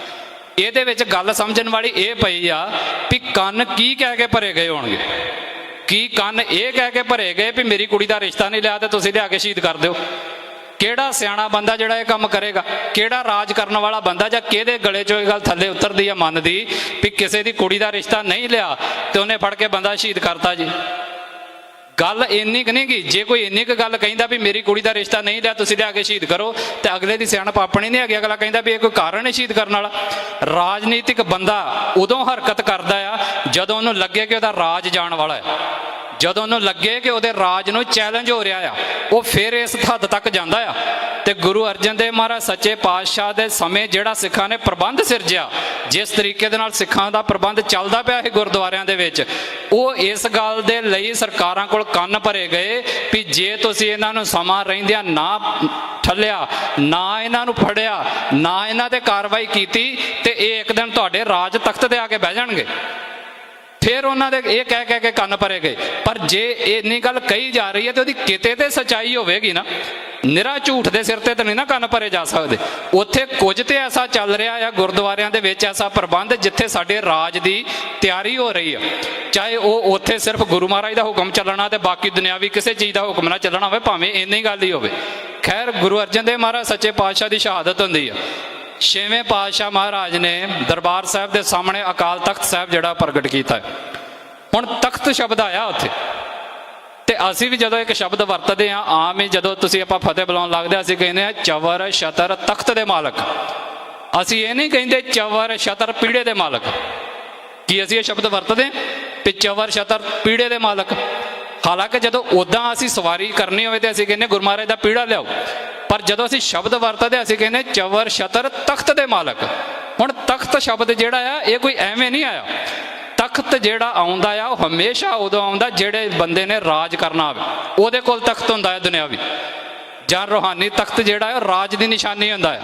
ਇਹਦੇ ਵਿੱਚ ਗੱਲ ਸਮਝਣ ਵਾਲੀ ਇਹ ਪਈ ਆ ਵੀ ਕੰਨ ਕੀ ਕਹਿ ਕੇ ਭਰੇ ਗਏ ਹੋਣਗੇ? ਕੀ ਕੰਨ ਇਹ ਕਹਿ ਕੇ ਭਰੇ ਗਏ ਵੀ ਮੇਰੀ ਕੁੜੀ ਦਾ ਰਿਸ਼ਤਾ ਨਹੀਂ ਲਿਆ ਤੇ ਤੁਸੀਂ ਲਿਆ ਕੇ ਸ਼ਹੀਦ ਕਰ ਦਿਓ? ਕਿਹੜਾ ਸਿਆਣਾ ਬੰਦਾ ਜਿਹੜਾ ਇਹ ਕੰਮ ਕਰੇਗਾ? ਕਿਹੜਾ ਰਾਜ ਕਰਨ ਵਾਲਾ ਬੰਦਾ ਜਾਂ ਕਿਹਦੇ ਗਲੇ 'ਚੋਂ ਇਹ ਗੱਲ ਥੱਲੇ ਉਤਰਦੀ ਆ ਮਨ ਦੀ ਵੀ ਕਿਸੇ ਦੀ ਕੁੜੀ ਦਾ ਰਿਸ਼ਤਾ ਨਹੀਂ ਲਿਆ ਤੇ ਉਹਨੇ ਫੜ ਕੇ ਬੰਦਾ ਸ਼ਹੀਦ ਕਰਤਾ ਜੀ? ਗੱਲ ਇੰਨੀ ਕੁ ਨਹੀਂ ਗੀ। ਜੇ ਕੋਈ ਇੰਨੀ ਕੁ ਗੱਲ ਕਹਿੰਦਾ ਵੀ ਮੇਰੀ ਕੁੜੀ ਦਾ ਰਿਸ਼ਤਾ ਨਹੀਂ ਲਿਆ, ਤੁਸੀਂ ਲਿਆ ਕੇ ਸ਼ਹੀਦ ਕਰੋ ਤੇ ਅਗਲੇ ਦੀ ਸਿਆਣਪ ਆਪਣੀ ਨਹੀਂ ਹੈਗੀ। ਅਗਲਾ ਕਹਿੰਦਾ ਵੀ ਇਹ ਕੋਈ ਕਾਰਨ ਹੈ ਸ਼ਹੀਦ ਕਰਨ ਵਾਲਾ। ਰਾਜਨੀਤਿਕ ਬੰਦਾ ਉਦੋਂ ਹਰਕਤ ਕਰਦਾ ਆ ਜਦੋਂ ਉਹਨੂੰ ਲੱਗੇ ਕਿ ਉਹਦਾ ਰਾਜ ਜਾਣ ਵਾਲਾ ਹੈ। ਜਦੋਂ ਉਹਨੂੰ ਲੱਗੇ ਕਿ ਉਹਦੇ ਰਾਜ ਨੂੰ ਚੈਲੰਜ ਹੋ ਰਿਹਾ ਆ, ਉਹ ਫਿਰ ਇਸ ਹੱਦ ਤੱਕ ਜਾਂਦਾ ਆ। ਤੇ ਗੁਰੂ ਅਰਜਨ ਦੇਵ ਮਹਾਰਾਜ ਸੱਚੇ ਪਾਤਸ਼ਾਹ ਦੇ ਸਮੇਂ ਜਿਹੜਾ ਸਿੱਖਾਂ ਨੇ ਪ੍ਰਬੰਧ ਸਿਰਜਿਆ, ਜਿਸ ਤਰੀਕੇ ਦੇ ਨਾਲ ਸਿੱਖਾਂ ਦਾ ਪ੍ਰਬੰਧ ਚੱਲਦਾ ਪਿਆ ਹੈ ਗੁਰਦੁਆਰਿਆਂ ਦੇ ਵਿੱਚ, ਉਹ ਇਸ ਗੱਲ ਦੇ ਲਈ ਸਰਕਾਰਾਂ ਕੋਲ ਕੰਨ ਭਰੇ ਗਏ ਵੀ ਜੇ ਤੁਸੀਂ ਇਹਨਾਂ ਨੂੰ ਸਮਾਂ ਰਹਿੰਦਿਆਂ ਨਾ ਠੱਲਿਆ, ਨਾ ਇਹਨਾਂ ਨੂੰ ਫੜਿਆ, ਨਾ ਇਹਨਾਂ ਤੇ ਕਾਰਵਾਈ ਕੀਤੀ, ਤੇ ਇਹ ਇੱਕ ਦਿਨ ਤੁਹਾਡੇ ਰਾਜ ਤਖਤ ਤੇ ਆ ਕੇ ਬਹਿ ਜਾਣਗੇ। ਫਿਰ ਉਹਨਾਂ ਦੇ ਇਹ ਕਹਿ ਕਹਿ ਕੇ ਕੰਨ ਭਰੇ ਗਏ। ਪਰ ਜੇ ਇੰਨੀ ਗੱਲ ਕਹੀ ਜਾ ਰਹੀ ਹੈ ਤੇ ਉਹਦੀ ਕਿਤੇ ਤੇ ਸਚਾਈ ਹੋਵੇਗੀ ਨਾ। ਨਿਰਾ ਝੂਠ ਦੇ ਸਿਰ ਤੇ ਤਾਂ ਨਹੀਂ ਨਾ ਕੰਨ ਭਰੇ ਜਾ ਸਕਦੇ। ਉੱਥੇ ਕੁਝ ਤੇ ਐਸਾ ਚੱਲ ਰਿਹਾ ਆ ਗੁਰਦੁਆਰਿਆਂ ਦੇ ਵਿੱਚ, ਐਸਾ ਪ੍ਰਬੰਧ ਜਿੱਥੇ ਸਾਡੇ ਰਾਜ ਦੀ ਤਿਆਰੀ ਹੋ ਰਹੀ ਆ। ਚਾਹੇ ਉਹ ਉੱਥੇ ਸਿਰਫ ਗੁਰੂ ਮਹਾਰਾਜ ਦਾ ਹੁਕਮ ਚੱਲਣਾ ਤੇ ਬਾਕੀ ਦੁਨਿਆਵੀ ਕਿਸੇ ਚੀਜ਼ ਦਾ ਹੁਕਮ ਨਾ ਚੱਲਣਾ ਹੋਵੇ, ਭਾਵੇਂ ਇੰਨੀ ਗੱਲ ਹੀ ਹੋਵੇ। ਖੈਰ, ਗੁਰੂ ਅਰਜਨ ਦੇਵ ਮਹਾਰਾਜ ਸੱਚੇ ਪਾਤਸ਼ਾਹ ਦੀ ਸ਼ਹਾਦਤ ਹੁੰਦੀ ਆ। ਛੇਵੇਂ ਪਾਤਸ਼ਾਹ ਮਹਾਰਾਜ ਨੇ ਦਰਬਾਰ ਸਾਹਿਬ ਦੇ ਸਾਹਮਣੇ ਅਕਾਲ ਤਖਤ ਸਾਹਿਬ ਜਿਹੜਾ ਪ੍ਰਗਟ ਕੀਤਾ ਹੁਣ ਤਖਤ ਸ਼ਬਦ ਆਇਆ ਉੱਥੇ। ਤੇ ਅਸੀਂ ਵੀ ਜਦੋਂ ਇੱਕ ਸ਼ਬਦ ਵਰਤਦੇ ਆ ਆਮ ਹੀ ਜਦੋਂ ਤੁਸੀਂ ਆਪਾਂ ਫਤਿਹ ਬੁਲਾਉਣ ਲੱਗਦੇ ਅਸੀਂ ਕਹਿੰਦੇ ਆ ਚਵਰ ਸ਼ਤਰ ਤਖਤ ਦੇ ਮਾਲਕ। ਅਸੀਂ ਇਹ ਨਹੀਂ ਕਹਿੰਦੇ ਚਵਰ ਸ਼ਤਰ ਪੀੜੇ ਦੇ ਮਾਲਕ। ਕੀ ਅਸੀਂ ਇਹ ਸ਼ਬਦ ਵਰਤਦੇ ਹਾਂ? ਵੀ ਚਵਰ ਸ਼ਤਰ ਪੀੜੇ ਦੇ ਮਾਲਕ। ਹਾਲਾਂਕਿ ਜਦੋਂ ਉਦਾਂ ਅਸੀਂ ਸਵਾਰੀ ਕਰਨੀ ਹੋਵੇ ਤੇ ਅਸੀਂ ਕਹਿੰਦੇ ਗੁਰਮਹਾਰਾਜ ਦਾ ਪੀੜਾ ਲਿਆਓ। ਪਰ ਜਦੋਂ ਅਸੀਂ ਸ਼ਬਦ ਵਰਤਦੇ ਹਾਂ, ਅਸੀਂ ਕਹਿੰਦੇ ਚਵਰ ਸ਼ਤਰ ਤਖਤ ਦੇ ਮਾਲਕ। ਹੁਣ ਤਖਤ ਸ਼ਬਦ ਜਿਹੜਾ ਆ ਇਹ ਕੋਈ ਐਵੇਂ ਨਹੀਂ ਆਇਆ। ਤਖਤ ਜਿਹੜਾ ਆਉਂਦਾ ਆ ਉਹ ਹਮੇਸ਼ਾ ਉਦੋਂ ਆਉਂਦਾ ਜਿਹੜੇ ਬੰਦੇ ਨੇ ਰਾਜ ਕਰਨਾ ਹੋਵੇ। ਉਹਦੇ ਕੋਲ ਤਖਤ ਹੁੰਦਾ ਹੈ ਦੁਨਿਆਵੀ। ਜਾਂ ਰੋਹਾਨੀ ਤਖਤ ਜਿਹੜਾ ਹੈ, ਉਹ ਰਾਜ ਦੀ ਨਿਸ਼ਾਨੀ ਹੁੰਦਾ ਹੈ।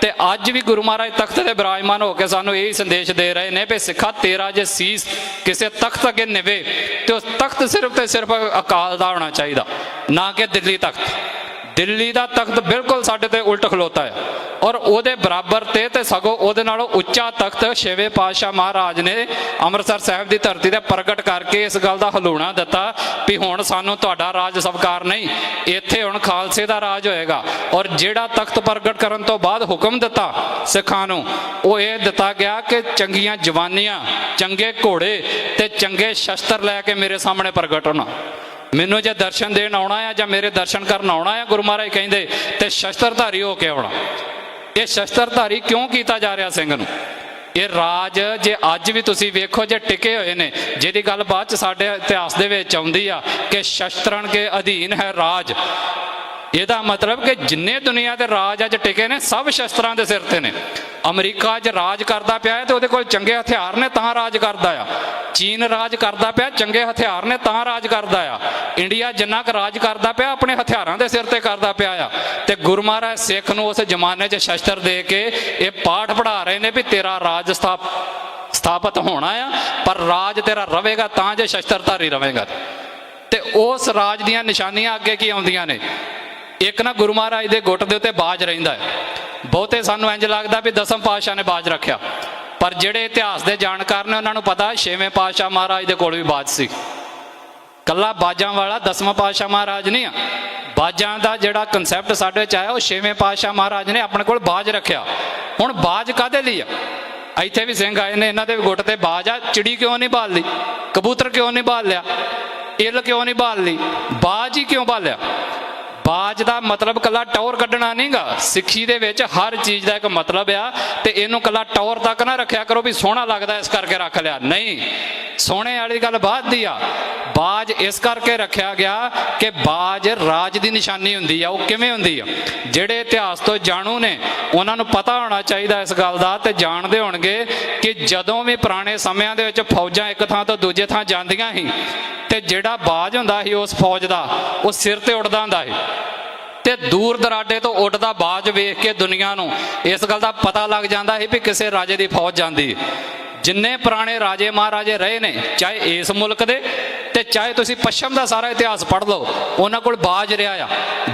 ਤੇ ਅੱਜ ਵੀ ਗੁਰੂ ਮਹਾਰਾਜ ਤਖਤ ਤੇ ਬਿਰਾਜਮਾਨ ਹੋ ਕੇ ਸਾਨੂੰ ਇਹ ਸੰਦੇਸ਼ ਦੇ ਰਹੇ ਨੇ ਵੀ ਸਿੱਖਾ ਤੇਰਾ ਜੇ ਸੀਸ ਕਿਸੇ ਤਖਤ ਅੱਗੇ ਨਿਵੇ, ਤੇ ਉਸ ਤਖਤ ਸਿਰਫ ਤੇ ਸਿਰਫ ਅਕਾਲ ਦਾ ਹੋਣਾ ਚਾਹੀਦਾ, ਨਾ ਕਿ ਦਿੱਲੀ ਤਖਤ। ਦਿੱਲੀ ਦਾ ਤਖਤ ਬਿਲਕੁਲ ਸਾਡੇ ਤੇ ਉਲਟ ਖਲੋਤਾ ਹੈ। ਔਰ ਉਹਦੇ ਬਰਾਬਰ ਤੇ ਤੇ ਸਗੋਂ ਉਹਦੇ ਨਾਲੋਂ ਉੱਚਾ ਤਖਤ ਛੇਵੇਂ ਪਾਤਸ਼ਾਹ ਮਹਾਰਾਜ ਨੇ ਅੰਮ੍ਰਿਤਸਰ ਸਾਹਿਬ ਦੀ ਧਰਤੀ ਤੇ ਪ੍ਰਗਟ ਕਰਕੇ ਇਸ ਗੱਲ ਦਾ ਹਲੂਣਾ ਦਿੱਤਾ ਵੀ ਹੁਣ ਸਾਨੂੰ ਤੁਹਾਡਾ ਰਾਜ ਸਵਕਾਰ ਨਹੀਂ, ਇੱਥੇ ਹੁਣ ਖਾਲਸੇ ਦਾ ਰਾਜ ਹੋਏਗਾ। ਔਰ ਜਿਹੜਾ ਤਖਤ ਪ੍ਰਗਟ ਕਰਨ ਤੋਂ ਬਾਅਦ ਹੁਕਮ ਦਿੱਤਾ ਸਿੱਖਾਂ ਨੂੰ, ਉਹ ਇਹ ਦਿੱਤਾ ਗਿਆ ਕਿ ਚੰਗੀਆਂ ਜਵਾਨੀਆਂ, ਚੰਗੇ ਘੋੜੇ ਤੇ ਚੰਗੇ ਸ਼ਸਤਰ ਲੈ ਕੇ ਮੇਰੇ ਸਾਹਮਣੇ ਪ੍ਰਗਟ ਹੋਣਾ। ਮੈਨੂੰ ਜੇ ਦਰਸ਼ਨ ਦੇਣ ਆਉਣਾ ਆ ਜਾਂ ਮੇਰੇ ਦਰਸ਼ਨ ਕਰਨ ਆਉਣਾ ਆ ਗੁਰੂ ਮਹਾਰਾਜ ਕਹਿੰਦੇ, ਤੇ ਸ਼ਸਤਰਧਾਰੀ ਹੋ ਕੇ ਆਉਣਾ। ਇਹ ਸ਼ਸਤਰਧਾਰੀ ਕਿਉਂ ਕੀਤਾ ਜਾ ਰਿਹਾ ਸਿੰਘ ਨੂੰ? ਇਹ ਰਾਜ ਜੇ ਅੱਜ ਵੀ ਤੁਸੀਂ ਵੇਖੋ, ਜੇ ਟਿਕੇ ਹੋਏ ਨੇ, ਜਿਹਦੀ ਗੱਲ ਬਾਅਦ ਚ ਸਾਡੇ ਇਤਿਹਾਸ ਦੇ ਵਿੱਚ ਆਉਂਦੀ ਆ ਕਿ ਸ਼ਸਤਰਨ ਕੇ ਅਧੀਨ ਹੈ ਰਾਜ। ਇਹਦਾ ਮਤਲਬ ਕਿ ਜਿੰਨੇ ਦੁਨੀਆ ਦੇ ਰਾਜ ਅੱਜ ਟਿਕੇ ਨੇ, ਸਭ ਸ਼ਸਤਰਾਂ ਦੇ ਸਿਰ ਤੇ ਨੇ। ਅਮਰੀਕਾ ਅੱਜ ਰਾਜ ਕਰਦਾ ਪਿਆ ਹੈ ਤੇ ਉਹਦੇ ਕੋਲ ਚੰਗੇ ਹਥਿਆਰ ਨੇ, ਤਾਂ ਰਾਜ ਕਰਦਾ ਆ। ਚੀਨ ਰਾਜ ਕਰਦਾ ਪਿਆ, ਚੰਗੇ ਹਥਿਆਰ ਨੇ, ਤਾਂ ਰਾਜ ਕਰਦਾ ਆ। ਇੰਡੀਆ ਜਿੰਨਾ ਕੁ ਰਾਜ ਕਰਦਾ ਪਿਆ, ਆਪਣੇ ਹਥਿਆਰਾਂ ਦੇ ਸਿਰ ਤੇ ਕਰਦਾ ਪਿਆ ਆ। ਤੇ ਗੁਰੂ ਮਹਾਰਾਜ ਸਿੱਖ ਨੂੰ ਉਸ ਜ਼ਮਾਨੇ 'ਚ ਸ਼ਸਤਰ ਦੇ ਕੇ ਇਹ ਪਾਠ ਪੜ੍ਹਾ ਰਹੇ ਨੇ ਵੀ ਤੇਰਾ ਰਾਜ ਸਥਾਪ ਸਥਾਪਿਤ ਹੋਣਾ ਆ, ਪਰ ਰਾਜ ਤੇਰਾ ਰਵੇਗਾ, ਤਾਂ ਜੇ ਸ਼ਸਤਰਧਾਰੀ ਰਵੇਗਾ। ਤੇ ਉਸ ਰਾਜ ਦੀਆਂ ਨਿਸ਼ਾਨੀਆਂ ਅੱਗੇ ਕੀ ਆਉਂਦੀਆਂ ਨੇ? ਇੱਕ ਨਾ ਗੁਰੂ ਮਹਾਰਾਜ ਦੇ ਗੁੱਟ ਦੇ ਉੱਤੇ ਬਾਜ ਰਹਿੰਦਾ ਹੈ। ਬਹੁਤੇ ਸਾਨੂੰ ਇੰਜ ਲੱਗਦਾ ਵੀ ਦਸਮ ਪਾਤਸ਼ਾਹ ਨੇ ਬਾਜ ਰੱਖਿਆ। ਪਰ ਜਿਹੜੇ ਇਤਿਹਾਸ ਦੇ ਜਾਣਕਾਰ ਨੇ ਉਹਨਾਂ ਨੂੰ ਪਤਾ, ਛੇਵੇਂ ਪਾਤਸ਼ਾਹ ਮਹਾਰਾਜ ਦੇ ਕੋਲ ਵੀ ਬਾਜ ਸੀ। ਕੱਲਾ ਬਾਜਾਂ ਵਾਲਾ ਦਸਵਾਂ ਪਾਤਸ਼ਾਹ ਮਹਾਰਾਜ ਨਹੀਂ ਆ। ਬਾਜਾਂ ਦਾ ਜਿਹੜਾ ਕਨਸੈਪਟ ਸਾਡੇ ਵਿੱਚ ਆਇਆ, ਉਹ ਛੇਵੇਂ ਪਾਤਸ਼ਾਹ ਮਹਾਰਾਜ ਨੇ ਆਪਣੇ ਕੋਲ ਬਾਜ ਰੱਖਿਆ। ਹੁਣ ਬਾਜ ਕਾਦੇ ਲਈ ਆ? ਇੱਥੇ ਵੀ ਸਿੰਘ ਆਏ ਨੇ, ਇਹਨਾਂ ਦੇ ਗੁੱਟ ਤੇ ਬਾਜ ਆ। ਚਿੜੀ ਕਿਉਂ ਨਹੀਂ ਬਾਲ ਲਈ ਕਬੂਤਰ ਕਿਉਂ ਨਹੀਂ ਬਾਲ ਲਿਆ? ਇਲ ਕਿਉਂ ਨਹੀਂ ਬਾਲ ਲਈ ਬਾਜ ਹੀ ਕਿਉਂ ਬਾਲਿਆ? ਬਾਜ ਦਾ ਮਤਲਬ ਕੱਲਾ ਟੌਰ ਕੱਢਣਾ ਨਹੀਂਗਾ। ਸਿੱਖੀ ਦੇ ਵਿੱਚ ਹਰ ਚੀਜ਼ ਦਾ ਇੱਕ ਮਤਲਬ ਆ ਤੇ ਇਹਨੂੰ ਕੱਲਾ ਟੌਰ ਤੱਕ ਨਾ ਰੱਖਿਆ ਕਰੋ ਵੀ ਸੋਹਣਾ ਲੱਗਦਾ ਇਸ ਕਰਕੇ ਰੱਖ ਲਿਆ। ਨਹੀਂ, ਸੋਹਣੇ ਵਾਲੀ ਗੱਲ ਬਾਅਦ ਦੀ ਆ। ਬਾਜ ਇਸ ਕਰਕੇ ਰੱਖਿਆ ਗਿਆ ਕਿ ਬਾਜ ਰਾਜ ਦੀ ਨਿਸ਼ਾਨੀ ਹੁੰਦੀ ਆ, ਉਹ ਕਿਵੇਂ ਹੁੰਦੀ ਆ ਜਿਹੜੇ ਇਤਿਹਾਸ ਤੋਂ ਜਾਣੂ ਨੇ, ਉਹਨਾਂ ਨੂੰ ਪਤਾ ਹੋਣਾ ਚਾਹੀਦਾ ਇਸ ਗੱਲ ਦਾ ਤੇ ਜਾਣਦੇ ਹੋਣਗੇ ਕਿ ਜਦੋਂ ਵੀ ਪੁਰਾਣੇ ਸਮਿਆਂ ਦੇ ਵਿੱਚ ਫੌਜਾਂ ਇੱਕ ਥਾਂ ਤੋਂ ਦੂਜੇ ਥਾਂ ਜਾਂਦੀਆਂ ਸੀ ਤੇ ਜਿਹੜਾ ਬਾਜ ਹੁੰਦਾ ਸੀ ਉਸ ਫੌਜ ਦਾ, ਉਹ ਸਿਰ ਤੇ ਉੱਡਦਾ ਹੁੰਦਾ ਸੀ ਤੇ ਦੂਰ ਦਰਾਡੇ ਤੋਂ ਉੱਡਦਾ ਬਾਜ ਵੇਖ ਕੇ ਦੁਨੀਆ ਨੂੰ ਇਸ ਗੱਲ ਦਾ ਪਤਾ ਲੱਗ ਜਾਂਦਾ ਸੀ ਵੀ ਕਿਸੇ ਰਾਜੇ ਦੀ ਫੌਜ ਜਾਂਦੀ ਹੈ। ਜਿੰਨੇ ਪੁਰਾਣੇ ਰਾਜੇ ਮਹਾਰਾਜੇ ਰਹੇ ਨੇ, ਚਾਹੇ ਇਸ ਮੁਲਕ ਦੇ ਤੇ ਚਾਹੇ ਤੁਸੀਂ ਪੱਛਮ ਦਾ ਸਾਰਾ ਇਤਿਹਾਸ ਪੜ੍ਹ ਲਓ, ਉਹਨਾਂ ਕੋਲ ਬਾਜ ਰਿਹਾ ਆ।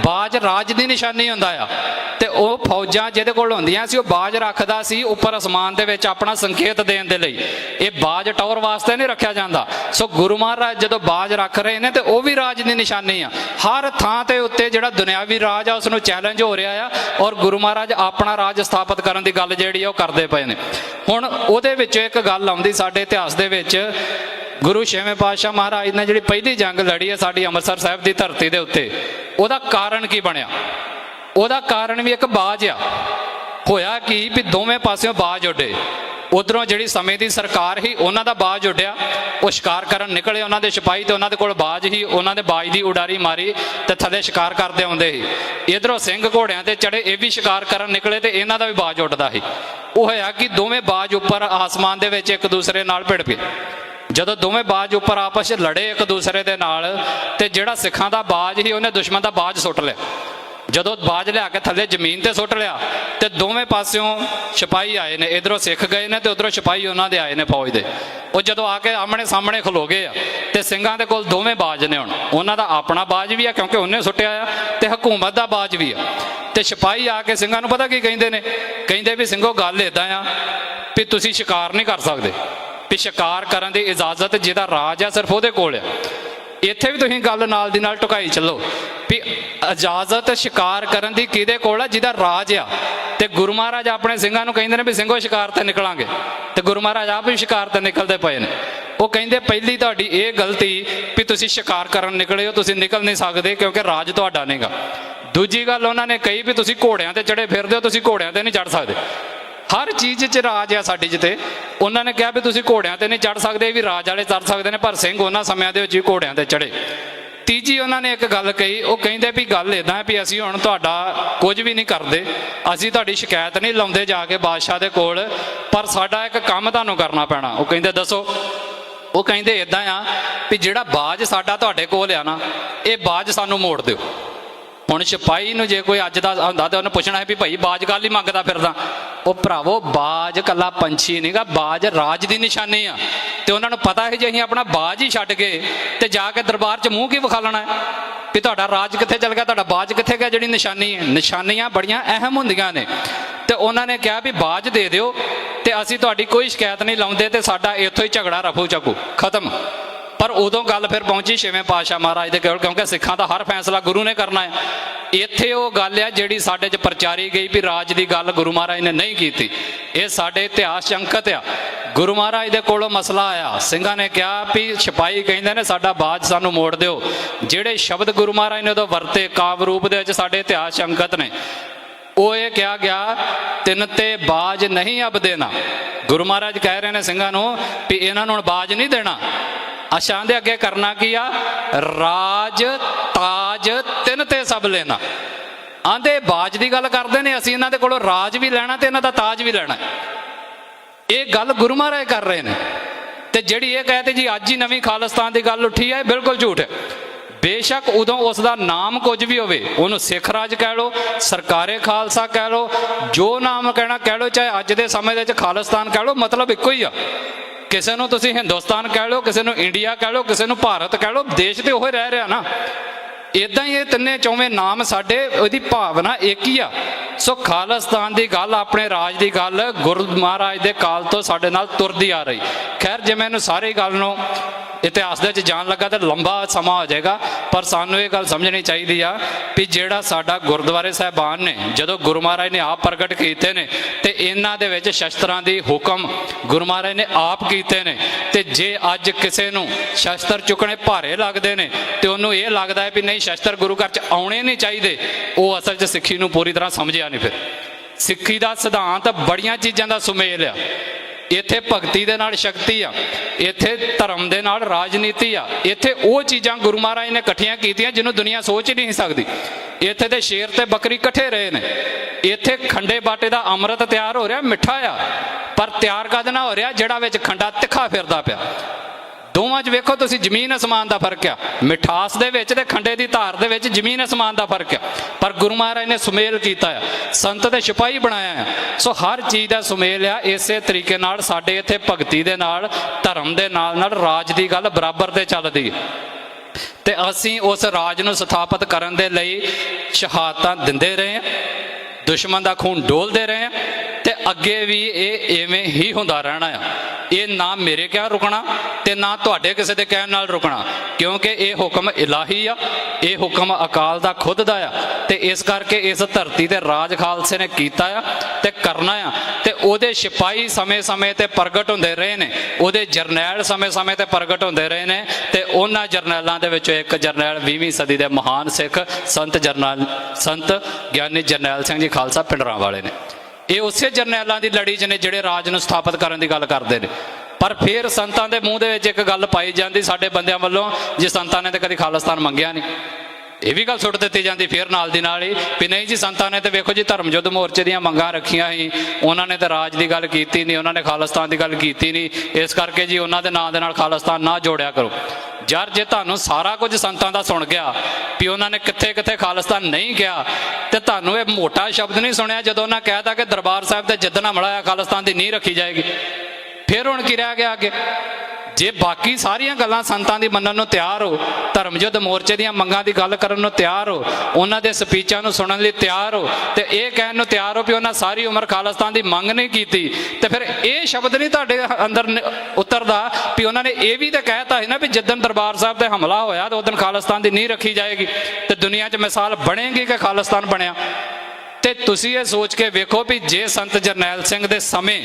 ਬਾਜ ਰਾਜ ਦੀ ਨਿਸ਼ਾਨੀ ਹੁੰਦਾ ਆ। ਉਹ ਫੌਜਾਂ ਜਿਹਦੇ ਕੋਲ ਹੁੰਦੀਆਂ ਸੀ, ਉਹ ਬਾਜ ਰੱਖਦਾ ਸੀ ਉੱਪਰ ਅਸਮਾਨ ਦੇ ਵਿੱਚ ਆਪਣਾ ਸੰਕੇਤ ਦੇਣ ਦੇ ਲਈ। ਇਹ ਬਾਜ ਟੌਰ ਵਾਸਤੇ ਨਹੀਂ ਰੱਖਿਆ ਜਾਂਦਾ। ਸੋ ਗੁਰੂ ਮਹਾਰਾਜ ਜਦੋਂ ਬਾਜ ਰੱਖ ਰਹੇ ਨੇ ਤੇ ਉਹ ਵੀ ਰਾਜ ਦੀ ਨਿਸ਼ਾਨੀ ਆ। ਹਰ ਥਾਂ ਤੇ ਉੱਤੇ ਜਿਹੜਾ ਦੁਨਿਆਵੀ ਰਾਜ ਆ ਉਸ ਨੂੰ ਚੈਲੰਜ ਹੋ ਰਿਹਾ ਆ ਔਰ ਗੁਰੂ ਮਹਾਰਾਜ ਆਪਣਾ ਰਾਜ ਸਥਾਪਿਤ ਕਰਨ ਦੀ ਗੱਲ ਜਿਹੜੀ ਆ, ਉਹ ਕਰਦੇ ਪਏ ਨੇ। ਹੁਣ ਉਹਦੇ ਵਿੱਚ ਇੱਕ ਗੱਲ ਆਉਂਦੀ ਸਾਡੇ ਇਤਿਹਾਸ ਦੇ ਵਿੱਚ। ਗੁਰੂ ਛੇਵੇਂ ਪਾਤਸ਼ਾਹ ਮਹਾਰਾਜ ਨੇ ਜਿਹੜੀ ਪਹਿਲੀ ਜੰਗ ਲੜੀ ਹੈ ਸਾਡੀ ਅੰਮ੍ਰਿਤਸਰ ਸਾਹਿਬ ਦੀ ਧਰਤੀ ਦੇ ਉੱਤੇ, ਉਹਦਾ ਕਾਰਨ ਕੀ ਬਣਿਆ? ਉਹਦਾ ਕਾਰਨ ਵੀ ਇੱਕ ਬਾਜ ਆ। ਹੋਇਆ ਕੀ ਵੀ ਦੋਵੇਂ ਪਾਸਿਓਂ ਬਾਜ ਉੱਡੇ। ਉਧਰੋਂ ਜਿਹੜੀ ਸਮੇਂ ਦੀ ਸਰਕਾਰ ਸੀ, ਉਹਨਾਂ ਦਾ ਬਾਜ ਉੱਡਿਆ। ਉਹ ਸ਼ਿਕਾਰ ਕਰਨ ਨਿਕਲੇ, ਉਹਨਾਂ ਦੇ ਸਿਪਾਹੀ ਤੇ ਉਹਨਾਂ ਦੇ ਕੋਲ ਬਾਜ ਹੀ ਉਹਨਾਂ ਦੇ ਬਾਜ ਦੀ ਉਡਾਰੀ ਮਾਰੀ ਤੇ ਥੱਲੇ ਸ਼ਿਕਾਰ ਕਰਦੇ ਆਉਂਦੇ ਸੀ। ਇਧਰੋਂ ਸਿੰਘ ਘੋੜਿਆਂ ਤੇ ਚੜੇ ਇਹ ਵੀ ਸ਼ਿਕਾਰ ਕਰਨ ਨਿਕਲੇ ਤੇ ਇਹਨਾਂ ਦਾ ਵੀ ਬਾਜ ਉੱਡਦਾ ਸੀ। ਉਹ ਹੋਇਆ ਕਿ ਦੋਵੇਂ ਬਾਜ ਉੱਪਰ ਆਸਮਾਨ ਦੇ ਵਿੱਚ ਇੱਕ ਦੂਸਰੇ ਨਾਲ ਭਿੜ ਪਏ। ਜਦੋਂ ਦੋਵੇਂ ਬਾਜ ਉੱਪਰ ਆਪਸ ਵਿੱਚ ਲੜੇ ਇੱਕ ਦੂਸਰੇ ਦੇ ਨਾਲ ਤੇ ਜਿਹੜਾ ਸਿੱਖਾਂ ਦਾ ਬਾਜ ਸੀ, ਉਹਨੇ ਦੁਸ਼ਮਣ ਦਾ ਬਾਜ ਸੁੱਟ ਲਿਆ। ਜਦੋਂ ਬਾਜ ਲਿਆ ਕੇ ਥੱਲੇ ਜ਼ਮੀਨ ਤੇ ਸੁੱਟ ਲਿਆ, ਤੇ ਦੋਵੇਂ ਪਾਸਿਓਂ ਸਿਪਾਹੀ ਆਏ ਨੇ, ਇਧਰੋਂ ਸਿੱਖ ਗਏ ਨੇ ਤੇ ਉਧਰੋਂ ਸਿਪਾਹੀ ਉਹਨਾਂ ਦੇ ਆਏ ਨੇ ਫੌਜ ਦੇ। ਉਹ ਜਦੋਂ ਆ ਕੇ ਆਮਣੇ ਸਾਹਮਣੇ ਖਲੋ ਗਏ ਆ, ਤੇ ਸਿੰਘਾਂ ਦੇ ਕੋਲ ਦੋਵੇਂ ਬਾਜ ਨੇ ਹੁਣ। ਉਹਨਾਂ ਦਾ ਆਪਣਾ ਬਾਜ ਵੀ ਆ, ਕਿਉਂਕਿ ਉਹਨੇ ਸੁੱਟਿਆ ਆ, ਤੇ ਹਕੂਮਤ ਦਾ ਬਾਜ ਵੀ ਆ। ਤੇ ਸਿਪਾਹੀ ਆ ਕੇ ਸਿੰਘਾਂ ਨੂੰ ਪਤਾ ਕੀ ਕਹਿੰਦੇ ਨੇ? ਕਹਿੰਦੇ ਵੀ ਸਿੰਘੋ, ਗੱਲ ਇਦਾਂ ਆ ਵੀ ਤੁਸੀਂ ਸ਼ਿਕਾਰ ਨਹੀਂ ਕਰ ਸਕਦੇ। ਵੀ ਸ਼ਿਕਾਰ ਕਰਨ ਦੀ ਇਜਾਜ਼ਤ ਜਿਹਦਾ ਰਾਜ ਆ, ਸਿਰਫ ਉਹਦੇ ਕੋਲ ਆ। ਇੱਥੇ ਵੀ ਤੁਸੀਂ ਗੱਲ ਨਾਲ ਦੀ ਨਾਲ ਟੁਕਾਈ ਚੱਲੋ। ਵੀ ਇਜਾਜ਼ਤ ਸ਼ਿਕਾਰ ਕਰਨ ਦੀ ਕਿਹਦੇ ਕੋਲ ਆ? ਜਿਹਦਾ ਰਾਜ ਆ। ਤੇ ਗੁਰੂ ਮਹਾਰਾਜ ਆਪਣੇ ਸਿੰਘਾਂ ਨੂੰ ਕਹਿੰਦੇ ਨੇ ਵੀ ਸਿੰਘੋ, ਸ਼ਿਕਾਰ ਤੇ ਨਿਕਲਾਂਗੇ। ਤੇ ਗੁਰੂ ਮਹਾਰਾਜ ਆਪ ਵੀ ਸ਼ਿਕਾਰ ਤੇ ਨਿਕਲਦੇ ਪਏ ਨੇ। ਉਹ ਕਹਿੰਦੇ, ਪਹਿਲੀ ਤੁਹਾਡੀ ਇਹ ਗਲਤੀ ਵੀ ਤੁਸੀਂ ਸ਼ਿਕਾਰ ਕਰਨ ਨਿਕਲੇ ਹੋ, ਤੁਸੀਂ ਨਿਕਲ ਨਹੀਂ ਸਕਦੇ ਕਿਉਂਕਿ ਰਾਜ ਤੁਹਾਡਾ ਨਹੀਂਗਾ। ਦੂਜੀ ਗੱਲ ਉਹਨਾਂ ਨੇ ਕਹੀ ਵੀ ਤੁਸੀਂ ਘੋੜਿਆਂ ਤੇ ਚੜੇ ਫਿਰਦੇ ਹੋ, ਤੁਸੀਂ ਘੋੜਿਆਂ ਤੇ ਨਹੀਂ ਚੜ ਸਕਦੇ। ਹਰ ਚੀਜ਼ 'ਚ ਰਾਜ ਆ ਸਾਡੀ ਜਿੱਤੇ ਉਹਨਾਂ ਨੇ ਕਿਹਾ ਵੀ ਤੁਸੀਂ ਘੋੜਿਆਂ ਤੇ ਨਹੀਂ ਚੜ ਸਕਦੇ ਵੀ ਰਾਜ ਵਾਲੇ ਚੜ ਸਕਦੇ ਨੇ, ਪਰ ਸਿੰਘ ਉਹਨਾਂ ਸਮਿਆਂ ਦੇ ਵਿੱਚ ਵੀ ਘੋੜਿਆਂ ਤੇ ਚੜੇ ਤੀਜੀ ਉਹਨਾਂ ਨੇ ਇੱਕ ਗੱਲ ਕਹੀ, ਉਹ ਕਹਿੰਦੇ ਵੀ ਗੱਲ ਇਦਾਂ ਹੈ ਵੀ ਅਸੀਂ ਹੁਣ ਤੁਹਾਡਾ ਕੁਝ ਵੀ ਨਹੀਂ ਕਰਦੇ, ਅਸੀਂ ਤੁਹਾਡੀ ਸ਼ਿਕਾਇਤ ਨਹੀਂ ਲਾਉਂਦੇ ਜਾ ਕੇ ਬਾਦਸ਼ਾਹ ਦੇ ਕੋਲ, ਪਰ ਸਾਡਾ ਇੱਕ ਕੰਮ ਤੁਹਾਨੂੰ ਕਰਨਾ ਪੈਣਾ। ਉਹ ਕਹਿੰਦੇ, ਦੱਸੋ। ਉਹ ਕਹਿੰਦੇ ਇਦਾਂ ਆ ਵੀ ਜਿਹੜਾ ਬਾਜ ਸਾਡਾ ਤੁਹਾਡੇ ਕੋਲ ਆ ਨਾ, ਇਹ ਬਾਜ ਸਾਨੂੰ ਮੋੜ ਦਿਓ। ਹੁਣ ਸਿਪਾਹੀ ਨੂੰ ਜੇ ਕੋਈ ਅੱਜ ਦਾ ਹੁੰਦਾ ਤਾਂ ਉਹਨੂੰ ਪੁੱਛਣਾ ਹੈ ਵੀ ਭਾਈ ਬਾਜ ਗੱਲ ਹੀ ਮੰਗਦਾ ਫਿਰਦਾ। ਉਹ ਭਰਾਵੋ, ਬਾਜ ਕੱਲਾ ਪੰਛੀ ਨਹੀਂਗਾ ਬਾਜ ਰਾਜ ਦੀ ਨਿਸ਼ਾਨੀ ਆ। ਤੇ ਉਹਨਾਂ ਨੂੰ ਪਤਾ ਹੈ ਜੇ ਅਸੀਂ ਆਪਣਾ ਬਾਜ ਹੀ ਛੱਡ ਗਏ ਤੇ ਜਾ ਕੇ ਦਰਬਾਰ 'ਚ ਮੂੰਹ ਕੀ ਵਿਖਾ ਲੈਣਾ ਵੀ ਤੁਹਾਡਾ ਰਾਜ ਕਿੱਥੇ ਚੱਲ ਗਿਆ, ਤੁਹਾਡਾ ਬਾਜ ਕਿੱਥੇ ਗਿਆ ਜਿਹੜੀ ਨਿਸ਼ਾਨੀ ਹੈ? ਨਿਸ਼ਾਨੀਆਂ ਬੜੀਆਂ ਅਹਿਮ ਹੁੰਦੀਆਂ ਨੇ। ਤੇ ਉਹਨਾਂ ਨੇ ਕਿਹਾ ਵੀ ਬਾਜ ਦੇ ਦਿਓ ਤੇ ਅਸੀਂ ਤੁਹਾਡੀ ਕੋਈ ਸ਼ਿਕਾਇਤ ਨਹੀਂ ਲਾਉਂਦੇ ਤੇ ਸਾਡਾ ਇੱਥੋਂ ਹੀ ਝਗੜਾ ਰਫੂ ਚੱਕੂ। ਖਤਮ। ਪਰ ਉਦੋਂ ਗੱਲ ਫਿਰ ਪਹੁੰਚੀ ਛੇਵੇਂ ਪਾਤਸ਼ਾਹ ਮਹਾਰਾਜ ਦੇ ਕੋਲ, ਕਿਉਂਕਿ ਸਿੱਖਾਂ ਦਾ ਹਰ ਫੈਸਲਾ ਗੁਰੂ ਨੇ ਕਰਨਾ ਹੈ। ਇੱਥੇ ਉਹ ਗੱਲ ਆ ਜਿਹੜੀ ਸਾਡੇ 'ਚ ਪ੍ਰਚਾਰੀ ਗਈ ਵੀ ਰਾਜ ਦੀ ਗੱਲ ਗੁਰੂ ਮਹਾਰਾਜ ਨੇ ਨਹੀਂ ਕੀਤੀ। ਇਹ ਸਾਡੇ ਇਤਿਹਾਸ 'ਚ ਅੰਕਿਤ ਆ। ਗੁਰੂ ਮਹਾਰਾਜ ਦੇ ਕੋਲੋਂ ਮਸਲਾ ਆਇਆ। ਸਿੰਘਾਂ ਨੇ ਕਿਹਾ ਵੀ ਸਿਪਾਹੀ ਕਹਿੰਦੇ ਨੇ, ਸਾਡਾ ਬਾਜ ਸਾਨੂੰ ਮੋੜ ਦਿਓ। ਜਿਹੜੇ ਸ਼ਬਦ ਗੁਰੂ ਮਹਾਰਾਜ ਨੇ ਉਦੋਂ ਵਰਤੇ, ਕਾਵ ਰੂਪ ਦੇ ਵਿੱਚ ਸਾਡੇ ਇਤਿਹਾਸ ਅੰਕਤ ਨੇ। ਉਹ ਇਹ ਕਿਹਾ ਗਿਆ, ਤਿੰਨ ਤੇ ਬਾਜ ਨਹੀਂ ਅਬ ਦੇਣਾ। ਗੁਰੂ ਮਹਾਰਾਜ ਕਹਿ ਰਹੇ ਨੇ ਸਿੰਘਾਂ ਨੂੰ ਵੀ ਇਹਨਾਂ ਨੂੰ ਹੁਣ ਬਾਜ ਨਹੀਂ ਦੇਣਾ। ਅਸ਼ਾਂ ਦੇ ਅੱਗੇ ਕਰਨਾ ਕੀ ਆ? ਰਾਜ, ਤਾਜ, ਤਿੰਨ ਤੇ ਸਭ ਲੈਣਾ। ਆਂਦੇ, ਬਾਜ ਦੀ ਗੱਲ ਕਰਦੇ ਨੇ, ਅਸੀਂ ਇਹਨਾਂ ਦੇ ਕੋਲੋਂ ਰਾਜ ਵੀ ਲੈਣਾ ਤੇ ਇਹਨਾਂ ਦਾ ਤਾਜ ਵੀ ਲੈਣਾ। ਇਹ ਗੱਲ ਗੁਰੂ ਮਹਾਰਾਜ ਕਰ ਰਹੇ ਨੇ। ਤੇ ਜਿਹੜੀ ਇਹ ਕਹਤੇ ਜੀ, ਅੱਜ ਹੀ ਨਵੀਂ ਖਾਲਿਸਤਾਨ ਦੀ ਗੱਲ ਉੱਠੀ ਹੈ ਇਹ ਬਿਲਕੁਲ ਝੂਠ ਹੈ। ਬੇਸ਼ੱਕ ਉਦੋਂ ਉਸ ਦਾ ਨਾਮ ਕੁਝ ਵੀ ਹੋਵੇ, ਉਹਨੂੰ ਸਿੱਖ ਰਾਜ ਕਹਿ ਲੋ ਸਰਕਾਰੇ ਖਾਲਸਾ ਕਹਿ ਲੋ ਜੋ ਨਾਮ ਕਹਿਣਾ ਕਹਿ ਲੋ ਚਾਹੇ ਅੱਜ ਦੇ ਸਮੇਂ ਦੇ ਵਿੱਚ ਖਾਲਿਸਤਾਨ ਕਹਿ ਲੋ ਮਤਲਬ ਇੱਕੋ ਹੀ ਆ। ਕਿਸੇ ਨੂੰ ਤੁਸੀਂ ਹਿੰਦੁਸਤਾਨ ਕਹਿ ਲਓ, ਕਿਸੇ ਨੂੰ ਇੰਡੀਆ ਕਹਿ ਲਓ, ਕਿਸੇ ਨੂੰ ਭਾਰਤ ਕਹਿ ਲਓ, ਦੇਸ਼ ਤੇ ਉਹ ਰਹਿ ਰਿਹਾ ਨਾ। ਇਦਾਂ ਹੀ ਇਹ ਤਿੰਨੇ ਚੌਵੇਂ ਨਾਮ ਸਾਡੇ ਉਹਦੀ ਭਾਵਨਾ ਇੱਕ ਹੀ ਆ। ਸੋ ਖਾਲਿਸਤਾਨ ਦੀ ਗੱਲ, ਆਪਣੇ ਰਾਜ ਦੀ ਗੱਲ, ਗੁਰੂ ਮਹਾਰਾਜ ਦੇ ਕਾਲ ਤੋਂ ਸਾਡੇ ਨਾਲ ਤੁਰਦੀ ਆ ਰਹੀ। ਖੈਰ, ਜੇ ਮੈਨੂੰ ਸਾਰੀ ਗੱਲ ਨੂੰ ਇਤਿਹਾਸ ਦੇ ਵਿੱਚ ਜਾਣ ਲੱਗਾ ਤਾਂ ਲੰਬਾ ਸਮਾਂ ਹੋ ਜਾਏਗਾ, ਪਰ ਸਾਨੂੰ ਇਹ ਗੱਲ ਸਮਝਣੀ ਚਾਹੀਦੀ ਆ ਵੀ ਜਿਹੜਾ ਸਾਡਾ ਗੁਰਦੁਆਰੇ ਸਾਹਿਬਾਨ ਨੇ, ਜਦੋਂ ਗੁਰੂ ਮਹਾਰਾਜ ਨੇ ਆਪ ਪ੍ਰਗਟ ਕੀਤੇ ਨੇ, ਤੇ ਇਹਨਾਂ ਦੇ ਵਿੱਚ ਸ਼ਸਤਰਾਂ ਦੀ ਹੁਕਮ ਗੁਰੂ ਮਹਾਰਾਜ ਨੇ ਆਪ ਕੀਤੇ ਨੇ, ਤੇ ਜੇ ਅੱਜ ਕਿਸੇ ਨੂੰ ਸ਼ਸਤਰ ਚੁੱਕਣੇ ਭਾਰੇ ਲੱਗਦੇ ਨੇ, ਤੇ ਉਹਨੂੰ ਇਹ ਲੱਗਦਾ ਹੈ ਵੀ ਨਹੀਂ ਸ਼ਸਤਰ ਗੁਰੂ ਘਰ ਚ ਆਉਣੇ ਨਹੀਂ ਚਾਹੀਦੇ, ਉਹ ਅਸਲ 'ਚ ਸਿੱਖੀ ਨੂੰ ਪੂਰੀ ਤਰ੍ਹਾਂ ਸਮਝਿਆ ਨਹੀਂ ਫਿਰ। ਸਿੱਖੀ ਦਾ ਸਿਧਾਂਤ ਬੜੀਆਂ ਚੀਜ਼ਾਂ ਦਾ ਸੁਮੇਲ ਆ। ਇੱਥੇ ਭਗਤੀ ਦੇ ਨਾਲ ਸ਼ਕਤੀ ਆ, ਇੱਥੇ ਧਰਮ ਦੇ ਨਾਲ ਰਾਜਨੀਤੀ ਆ, ਇੱਥੇ ਉਹ ਚੀਜ਼ਾਂ ਗੁਰੂ ਮਹਾਰਾਜ ਨੇ ਇਕੱਠੀਆਂ ਕੀਤੀਆਂ ਜਿਹਨੂੰ ਦੁਨੀਆ ਸੋਚ ਹੀ ਨਹੀਂ ਸਕਦੀ। ਇੱਥੇ ਦੇ ਸ਼ੇਰ ਤੇ ਬੱਕਰੀ ਇਕੱਠੇ ਰਹੇ ਨੇ। ਇੱਥੇ ਖੰਡੇ ਬਾਟੇ ਦਾ ਅੰਮ੍ਰਿਤ ਤਿਆਰ ਹੋ ਰਿਹਾ, ਮਿੱਠਾ ਆ, ਪਰ ਤਿਆਰ ਕਦ ਨਾ ਹੋ ਰਿਹਾ ਜਿਹੜਾ ਵਿੱਚ ਖੰਡਾ ਤਿੱਖਾ ਫਿਰਦਾ ਪਿਆ। ਦੋਵਾਂ 'ਚ ਵੇਖੋ ਤੁਸੀਂ ਜ਼ਮੀਨ ਅਸਮਾਨ ਦਾ ਫ਼ਰਕ ਆ। ਮਿਠਾਸ ਦੇ ਵਿੱਚ ਤੇ ਖੰਡੇ ਦੀ ਧਾਰ ਦੇ ਵਿੱਚ ਜ਼ਮੀਨ ਅਸਮਾਨ ਦਾ ਫ਼ਰਕ ਆ। ਪਰ ਗੁਰੂ ਮਹਾਰਾਜ ਨੇ ਸੁਮੇਲ ਕੀਤਾ ਆ। ਸੰਤ ਤੇ ਸਿਪਾਹੀ ਬਣਾਇਆ ਆ। ਸੋ ਹਰ ਚੀਜ਼ ਦਾ ਸੁਮੇਲ ਆ, ਇਸੇ ਤਰੀਕੇ ਨਾਲ ਸਾਡੇ ਇੱਥੇ ਭਗਤੀ ਦੇ ਨਾਲ, ਧਰਮ ਦੇ ਨਾਲ ਨਾਲ ਰਾਜ ਦੀ ਗੱਲ ਬਰਾਬਰ ਤੇ ਚੱਲਦੀ ਹੈ ਤੇ ਅਸੀਂ ਉਸ ਰਾਜ ਨੂੰ ਸਥਾਪਿਤ ਕਰਨ ਦੇ ਲਈ ਸ਼ਹਾਦਤਾਂ ਦਿੰਦੇ ਰਹੇ ਹਾਂ ਦੁਸ਼ਮਣ ਦਾ ਖੂਨ ਡੋਲਦੇ ਰਹੇ ਹਾਂ ਅੱਗੇ ਵੀ ਇਹ ਐਵੇਂ ਹੀ ਹੁੰਦਾ ਰਹਿਣਾ ਆ। ਇਹ ਨਾ ਮੇਰੇ ਕਹਿ ਰੁਕਣਾ ਤੇ ਨਾ ਤੁਹਾਡੇ ਕਿਸੇ ਦੇ ਕਹਿਣ ਨਾਲ ਰੁਕਣਾ। ਕਿਉਂਕਿ ਇਹ ਹੁਕਮ ਇਲਾਹੀ ਆ, ਇਹ ਹੁਕਮ ਅਕਾਲ ਦਾ ਖੁਦ ਦਾ ਆ ਤੇ ਇਸ ਕਰਕੇ ਇਸ ਧਰਤੀ ਤੇ ਰਾਜ ਖਾਲਸੇ ਨੇ ਕੀਤਾ ਆ ਤੇ ਕਰਨਾ ਆ। ਤੇ ਉਹਦੇ ਸਿਪਾਹੀ ਸਮੇਂ-ਸਮੇਂ ਤੇ ਪ੍ਰਗਟ ਹੁੰਦੇ ਰਹੇ ਨੇ। ਉਹਦੇ ਜਰਨੈਲ ਸਮੇਂ-ਸਮੇਂ ਤੇ ਪ੍ਰਗਟ ਹੁੰਦੇ ਰਹੇ ਨੇ ਤੇ ਉਹਨਾਂ ਜਰਨੈਲਾਂ ਦੇ ਵਿੱਚੋਂ ਇੱਕ ਜਰਨੈਲ 20ਵੀਂ ਸਦੀ ਦੇ ਮਹਾਨ ਸਿੱਖ ਸੰਤ ਜਰਨੈਲ ਸੰਤ ਗਿਆਨੀ ਜਰਨੈਲ ਸਿੰਘ ਜੀ ਖਾਲਸਾ ਪਿੰਡਰਾਂ ਵਾਲੇ ਨੇ। ਇਹ ਉਸੇ ਜਰਨੈਲਾਂ ਦੀ ਲੜੀ 'ਚ ਨੇ ਜਿਹੜੇ ਰਾਜ ਨੂੰ ਸਥਾਪਿਤ ਕਰਨ ਦੀ ਗੱਲ ਕਰਦੇ ਨੇ। ਪਰ ਫਿਰ ਸੰਤਾਂ ਦੇ ਮੂੰਹ ਦੇ ਵਿੱਚ ਇੱਕ ਗੱਲ ਪਾਈ ਜਾਂਦੀ ਸਾਡੇ ਬੰਦਿਆਂ ਵੱਲੋਂ, ਜੇ ਸੰਤਾਂ ਨੇ ਤਾਂ ਕਦੀ ਖਾਲਿਸਤਾਨ ਮੰਗਿਆ ਨਹੀਂ। ਇਹ ਵੀ ਗੱਲ ਸੁੱਟ ਦਿੱਤੀ ਜਾਂਦੀ ਫਿਰ ਨਾਲ ਦੀ ਨਾਲ ਹੀ ਵੀ ਨਹੀਂ ਜੀ, ਸੰਤਾਂ ਨੇ ਤੇ ਵੇਖੋ ਜੀ ਧਰਮ ਯੁੱਧ ਮੋਰਚੇ ਦੀਆਂ ਮੰਗਾਂ ਰੱਖੀਆਂ ਸੀ। ਉਹਨਾਂ ਨੇ ਤਾਂ ਰਾਜ ਦੀ ਗੱਲ ਕੀਤੀ ਨਹੀਂ, ਉਹਨਾਂ ਨੇ ਖਾਲਿਸਤਾਨ ਦੀ ਗੱਲ ਕੀਤੀ ਨਹੀਂ। ਇਸ ਕਰਕੇ ਜੀ, ਉਹਨਾਂ ਦੇ ਨਾਂ ਦੇ ਨਾਲ ਖਾਲਿਸਤਾਨ ਨਾ ਜੋੜਿਆ ਕਰੋ। ਜਰ ਜੇ ਤੁਹਾਨੂੰ ਸਾਰਾ ਕੁਝ ਸੰਤਾਂ ਦਾ ਸੁਣ ਗਿਆ, ਵੀ ਉਹਨਾਂ ਨੇ ਕਿੱਥੇ ਕਿੱਥੇ ਖਾਲਿਸਤਾਨ ਨਹੀਂ ਗਿਆ, ਤੇ ਤੁਹਾਨੂੰ ਇਹ ਮੋਟਾ ਸ਼ਬਦ ਨਹੀਂ ਸੁਣਿਆ ਜਦੋਂ ਉਹਨਾਂ ਕਹਿਤਾ ਕਿ ਦਰਬਾਰ ਸਾਹਿਬ ਤੇ ਜਿੱਦਣਾ ਮਲਾਇਆ ਖਾਲਿਸਤਾਨ ਦੀ ਨਹੀਂ ਰੱਖੀ ਜਾਏਗੀ। ਫਿਰ ਹੁਣ ਕੀ ਰਹਿ ਗਿਆ ਅੱਗੇ? ਜੇ ਬਾਕੀ ਸਾਰੀਆਂ ਗੱਲਾਂ ਸੰਤਾਂ ਦੀ ਮੰਨਣ ਨੂੰ ਤਿਆਰ ਹੋ ਧਰਮ ਯੁੱਧ ਮੋਰਚੇ ਦੀਆਂ ਮੰਗਾਂ ਦੀ ਗੱਲ ਕਰਨ ਨੂੰ ਤਿਆਰ ਹੋ, ਉਹਨਾਂ ਦੇ ਸਪੀਚਾਂ ਨੂੰ ਸੁਣਨ ਲਈ ਤਿਆਰ ਹੋ, ਤੇ ਇਹ ਕਹਿਣ ਨੂੰ ਤਿਆਰ ਹੋ ਵੀ ਉਹਨਾਂ ਸਾਰੀ ਉਮਰ ਖਾਲਿਸਤਾਨ ਦੀ ਮੰਗ ਨਹੀਂ ਕੀਤੀ, ਤੇ ਫਿਰ ਇਹ ਸ਼ਬਦ ਨਹੀਂ ਤੁਹਾਡੇ ਅੰਦਰ ਉਤਰਦਾ ਵੀ ਉਹਨਾਂ ਨੇ ਇਹ ਵੀ ਤਾਂ ਕਹਿਤਾ ਸੀ ਨਾ ਵੀ ਜਿੱਦਣ ਦਰਬਾਰ ਸਾਹਿਬ ਤੇ ਹਮਲਾ ਹੋਇਆ ਤਾਂ ਉਦੋਂ ਖਾਲਿਸਤਾਨ ਦੀ ਨਹੀਂ ਰੱਖੀ ਜਾਏਗੀ, ਤੇ ਦੁਨੀਆ 'ਚ ਮਿਸਾਲ ਬਣੇਗੀ ਕਿ ਖਾਲਿਸਤਾਨ ਬਣਿਆ। ਤੇ ਤੁਸੀਂ ਇਹ ਸੋਚ ਕੇ ਵੇਖੋ ਵੀ ਜੇ ਸੰਤ ਜਰਨੈਲ ਸਿੰਘ ਦੇ ਸਮੇਂ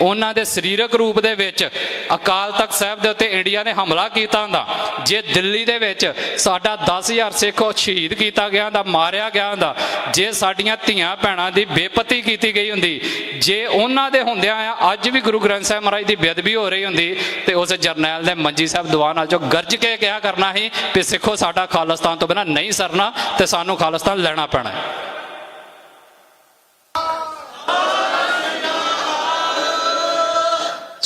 ਉਹਨਾਂ ਦੇ ਸਰੀਰਕ ਰੂਪ ਦੇ ਵਿੱਚ ਅਕਾਲ ਤਖਤ ਸਾਹਿਬ ਦੇ ਉੱਤੇ ਇੰਡੀਆ ਨੇ ਹਮਲਾ ਕੀਤਾ ਹੁੰਦਾ, ਜੇ ਦਿੱਲੀ ਦੇ ਵਿੱਚ ਸਾਡਾ 10000 ਸਿੱਖ ਸ਼ਹੀਦ ਕੀਤਾ ਗਿਆ ਹੁੰਦਾ, ਮਾਰਿਆ ਗਿਆ ਹੁੰਦਾ, ਜੇ ਸਾਡੀਆਂ ਧੀਆਂ ਭੈਣਾਂ ਦੀ ਬੇਪਤੀ ਕੀਤੀ ਗਈ ਹੁੰਦੀ, ਜੇ ਉਹਨਾਂ ਦੇ ਹੁੰਦਿਆਂ ਆ ਅੱਜ ਵੀ ਗੁਰੂ ਗ੍ਰੰਥ ਸਾਹਿਬ ਮਹਾਰਾਜ ਦੀ ਬੇਅਦਬੀ ਹੋ ਰਹੀ ਹੁੰਦੀ, ਤੇ ਉਸ ਜਰਨੈਲ ਦੇ ਮੰਜੀ ਸਾਹਿਬ ਦੁਆ ਨਾਲ ਜੋ ਗਰਜ ਕੇ ਕਿਹਾ ਕਰਨਾ ਸੀ ਵੀ ਸਿੱਖੋ ਸਾਡਾ ਖਾਲਿਸਤਾਨ ਤੋਂ ਬਿਨਾਂ ਨਹੀਂ ਸਰਨਾ ਤੇ ਸਾਨੂੰ ਖਾਲਿਸਤਾਨ ਲੈਣਾ ਪੈਣਾ ਹੈ।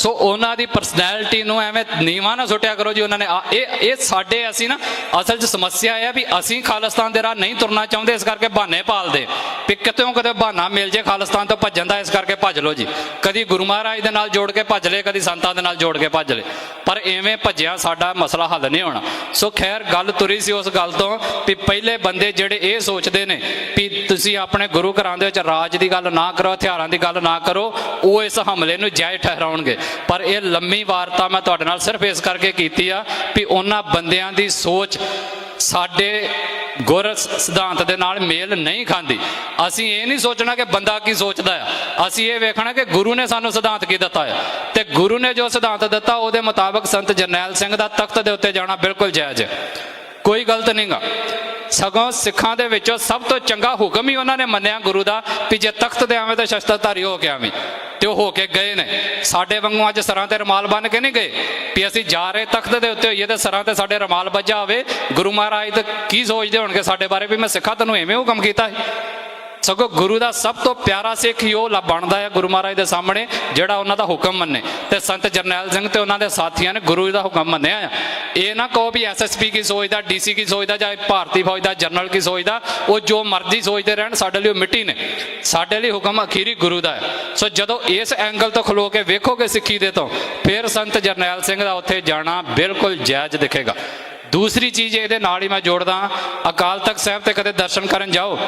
ਸੋ ਉਹਨਾਂ ਦੀ ਪਰਸਨੈਲਿਟੀ ਨੂੰ ਐਵੇਂ ਨੀਵਾਂ ਨਾ ਸੁੱਟਿਆ ਕਰੋ ਜੀ ਉਹਨਾਂ ਨੇ। ਆ- ਇਹ ਇਹ ਸਾਡੇ ਅਸੀਂ ਨਾ ਅਸਲ 'ਚ ਸਮੱਸਿਆ ਇਹ ਆ ਵੀ ਅਸੀਂ ਖਾਲਿਸਤਾਨ ਦੇ ਰਾਹ ਨਹੀਂ ਤੁਰਨਾ ਚਾਹੁੰਦੇ, ਇਸ ਕਰਕੇ ਬਹਾਨੇ ਪਾਲਦੇ। ਵੀ ਕਿਤੇੋਂ ਕਦੇ ਬਹਾਨਾ ਮਿਲ ਜੇ ਖਾਲਿਸਤਾਨ ਤੋਂ ਭੱਜਣ ਦਾ, ਇਸ ਕਰਕੇ ਭੱਜ ਲਓ ਜੀ। ਕਦੀ ਗੁਰੂ ਮਹਾਰਾਜ ਦੇ ਨਾਲ ਜੋੜ ਕੇ ਭੱਜ ਲਏ ਕਦੀ ਸੰਤਾਂ ਦੇ ਨਾਲ ਜੋੜ ਕੇ ਭੱਜ ਲਏ ਪਰ ਐਵੇਂ ਭੱਜਿਆ ਸਾਡਾ ਮਸਲਾ ਹੱਲ ਨਹੀਂ ਹੋਣਾ। ਸੋ ਖੈਰ, ਗੱਲ ਤੁਰੀ ਸੀ ਉਸ ਗੱਲ ਤੋਂ ਵੀ ਪਹਿਲੇ ਬੰਦੇ ਜਿਹੜੇ ਇਹ ਸੋਚਦੇ ਨੇ ਵੀ ਤੁਸੀਂ ਆਪਣੇ ਗੁਰੂ ਘਰਾਂ ਦੇ ਵਿੱਚ ਰਾਜ ਦੀ ਗੱਲ ਨਾ ਕਰੋ, ਹਥਿਆਰਾਂ ਦੀ ਗੱਲ ਨਾ ਕਰੋ, ਉਹ ਇਸ ਹਮਲੇ ਨੂੰ ਜਾਇਜ਼ ਠਹਿਰਾਉਣਗੇ। ਪਰ ਇਹ ਲੰਮੀ ਵਾਰਤਾ ਮੈਂ ਤੁਹਾਡੇ ਨਾਲ ਸਿਰਫ ਇਸ ਕਰਕੇ ਕੀਤੀ ਆ ਵੀ ਉਹਨਾਂ ਬੰਦਿਆਂ ਦੀ ਸੋਚ ਸਾਡੇ ਗੁਰ ਸਿਧਾਂਤ ਦੇ ਨਾਲ ਮੇਲ ਨਹੀਂ ਖਾਂਦੀ। ਅਸੀਂ ਇਹ ਨਹੀਂ ਸੋਚਣਾ ਕਿ ਬੰਦਾ ਕੀ ਸੋਚਦਾ ਆ। ਅਸੀਂ ਇਹ ਵੇਖਣਾ ਕਿ ਗੁਰੂ ਨੇ ਸਾਨੂੰ ਸਿਧਾਂਤ ਕੀ ਦਿੱਤਾ ਹੈ ਤੇ ਗੁਰੂ ਨੇ ਜੋ ਸਿਧਾਂਤ ਦਿੱਤਾ, ਉਹਦੇ ਮੁਤਾਬਕ ਸੰਤ ਜਰਨੈਲ ਸਿੰਘ ਦਾ ਤਖਤ ਦੇ ਉੱਤੇ ਜਾਣਾ ਬਿਲਕੁਲ ਜਾਇਜ਼ ਹੈ। ਕੋਈ ਗਲਤ ਨਹੀਂਗਾ ਸਗੋਂ ਸਿੱਖਾਂ ਦੇ ਵਿੱਚੋਂ ਸਭ ਤੋਂ ਚੰਗਾ ਹੁਕਮ ਹੀ ਉਹਨਾਂ ਨੇ ਮੰਨਿਆ ਗੁਰੂ ਦਾ, ਵੀ ਜੇ ਤਖਤ ਦੇ ਆਵੇਂ ਤਾਂ ਸ਼ਸਤਰਧਾਰੀ ਹੋ ਕੇ ਆਵੇਂ। ਤੇ ਉਹ ਹੋ ਕੇ ਗਏ ਨੇ। ਸਾਡੇ ਵਾਂਗੂ ਅੱਜ ਸਰਾਂ ਤੇ ਰਮਾਲ ਬੰਨ ਕੇ ਨਹੀਂ ਗਏ। ਵੀ ਅਸੀਂ ਜਾ ਰਹੇ ਤਖਤ ਦੇ ਉੱਤੇ ਹੋਈਏ ਤੇ ਸਰਾਂ ਤੇ ਸਾਡੇ ਰਮਾਲ ਵੱਜਾ ਹੋਵੇ। ਗੁਰੂ ਮਹਾਰਾਜ ਤੇ ਕੀ ਸੋਚਦੇ ਹੋਣਗੇ ਸਾਡੇ ਬਾਰੇ ਵੀ ਮੈਂ ਸਿੱਖਾ ਤੈਨੂੰ ਐਵੇਂ ਹੁਕਮ ਕੀਤਾ ਹੈ ਸਗੋਂ ਗੁਰੂ ਦਾ ਸਭ ਤੋਂ ਪਿਆਰਾ ਸਿੱਖ ਹੀ ਉਹ ਲ- ਬਣਦਾ ਹੈ ਗੁਰੂ ਮਹਾਰਾਜ ਦੇ ਸਾਹਮਣੇ, ਜਿਹੜਾ ਉਹਨਾਂ ਦਾ ਹੁਕਮ ਮੰਨੇ। ਤੇ ਸੰਤ ਜਰਨੈਲ ਸਿੰਘ ਤੇ ਉਹਨਾਂ ਦੇ ਸਾਥੀਆਂ ਨੇ ਗੁਰੂ ਦਾ ਹੁਕਮ ਮੰਨਿਆ ਆ। ਇਹ ਨਾ ਕਹੋ ਵੀ ਐਸਐਸਪੀ ਕੀ ਸੋਚਦਾ ਡੀਸੀ ਕੀ ਸੋਚਦਾ, ਜਾਂ ਭਾਰਤੀ ਫੌਜ ਦਾ ਜਨਰਲ ਕੀ ਸੋਚਦਾ, ਉਹ ਜੋ ਮਰਜ਼ੀ ਸੋਚਦੇ ਰਹਿਣ, ਸਾਡੇ ਲਈ ਉਹ ਮਿੱਟੀ ਨੇ। ਸਾਡੇ ਲਈ ਹੁਕਮ ਅਖੀਰੀ ਗੁਰੂ ਦਾ ਹੈ। ਸੋ ਜਦੋਂ ਇਸ ਐਂਗਲ ਤੋਂ ਖਲੋ ਕੇ ਵੇਖੋਗੇ ਸਿੱਖੀ ਦੇ ਤੋਂ, ਫਿਰ ਸੰਤ ਜਰਨੈਲ ਸਿੰਘ ਦਾ ਉੱਥੇ ਜਾਣਾ ਬਿਲਕੁਲ ਜਾਇਜ਼ ਦਿਖੇਗਾ। ਦੂਸਰੀ ਚੀਜ਼ ਇਹਦੇ ਨਾਲ ਹੀ ਮੈਂ ਜੋੜਦਾ ਅਕਾਲ ਤਖਤ ਸਾਹਿਬ ਤੇ ਕਦੇ ਦਰਸ਼ਨ ਕਰਨ ਜਾਓ।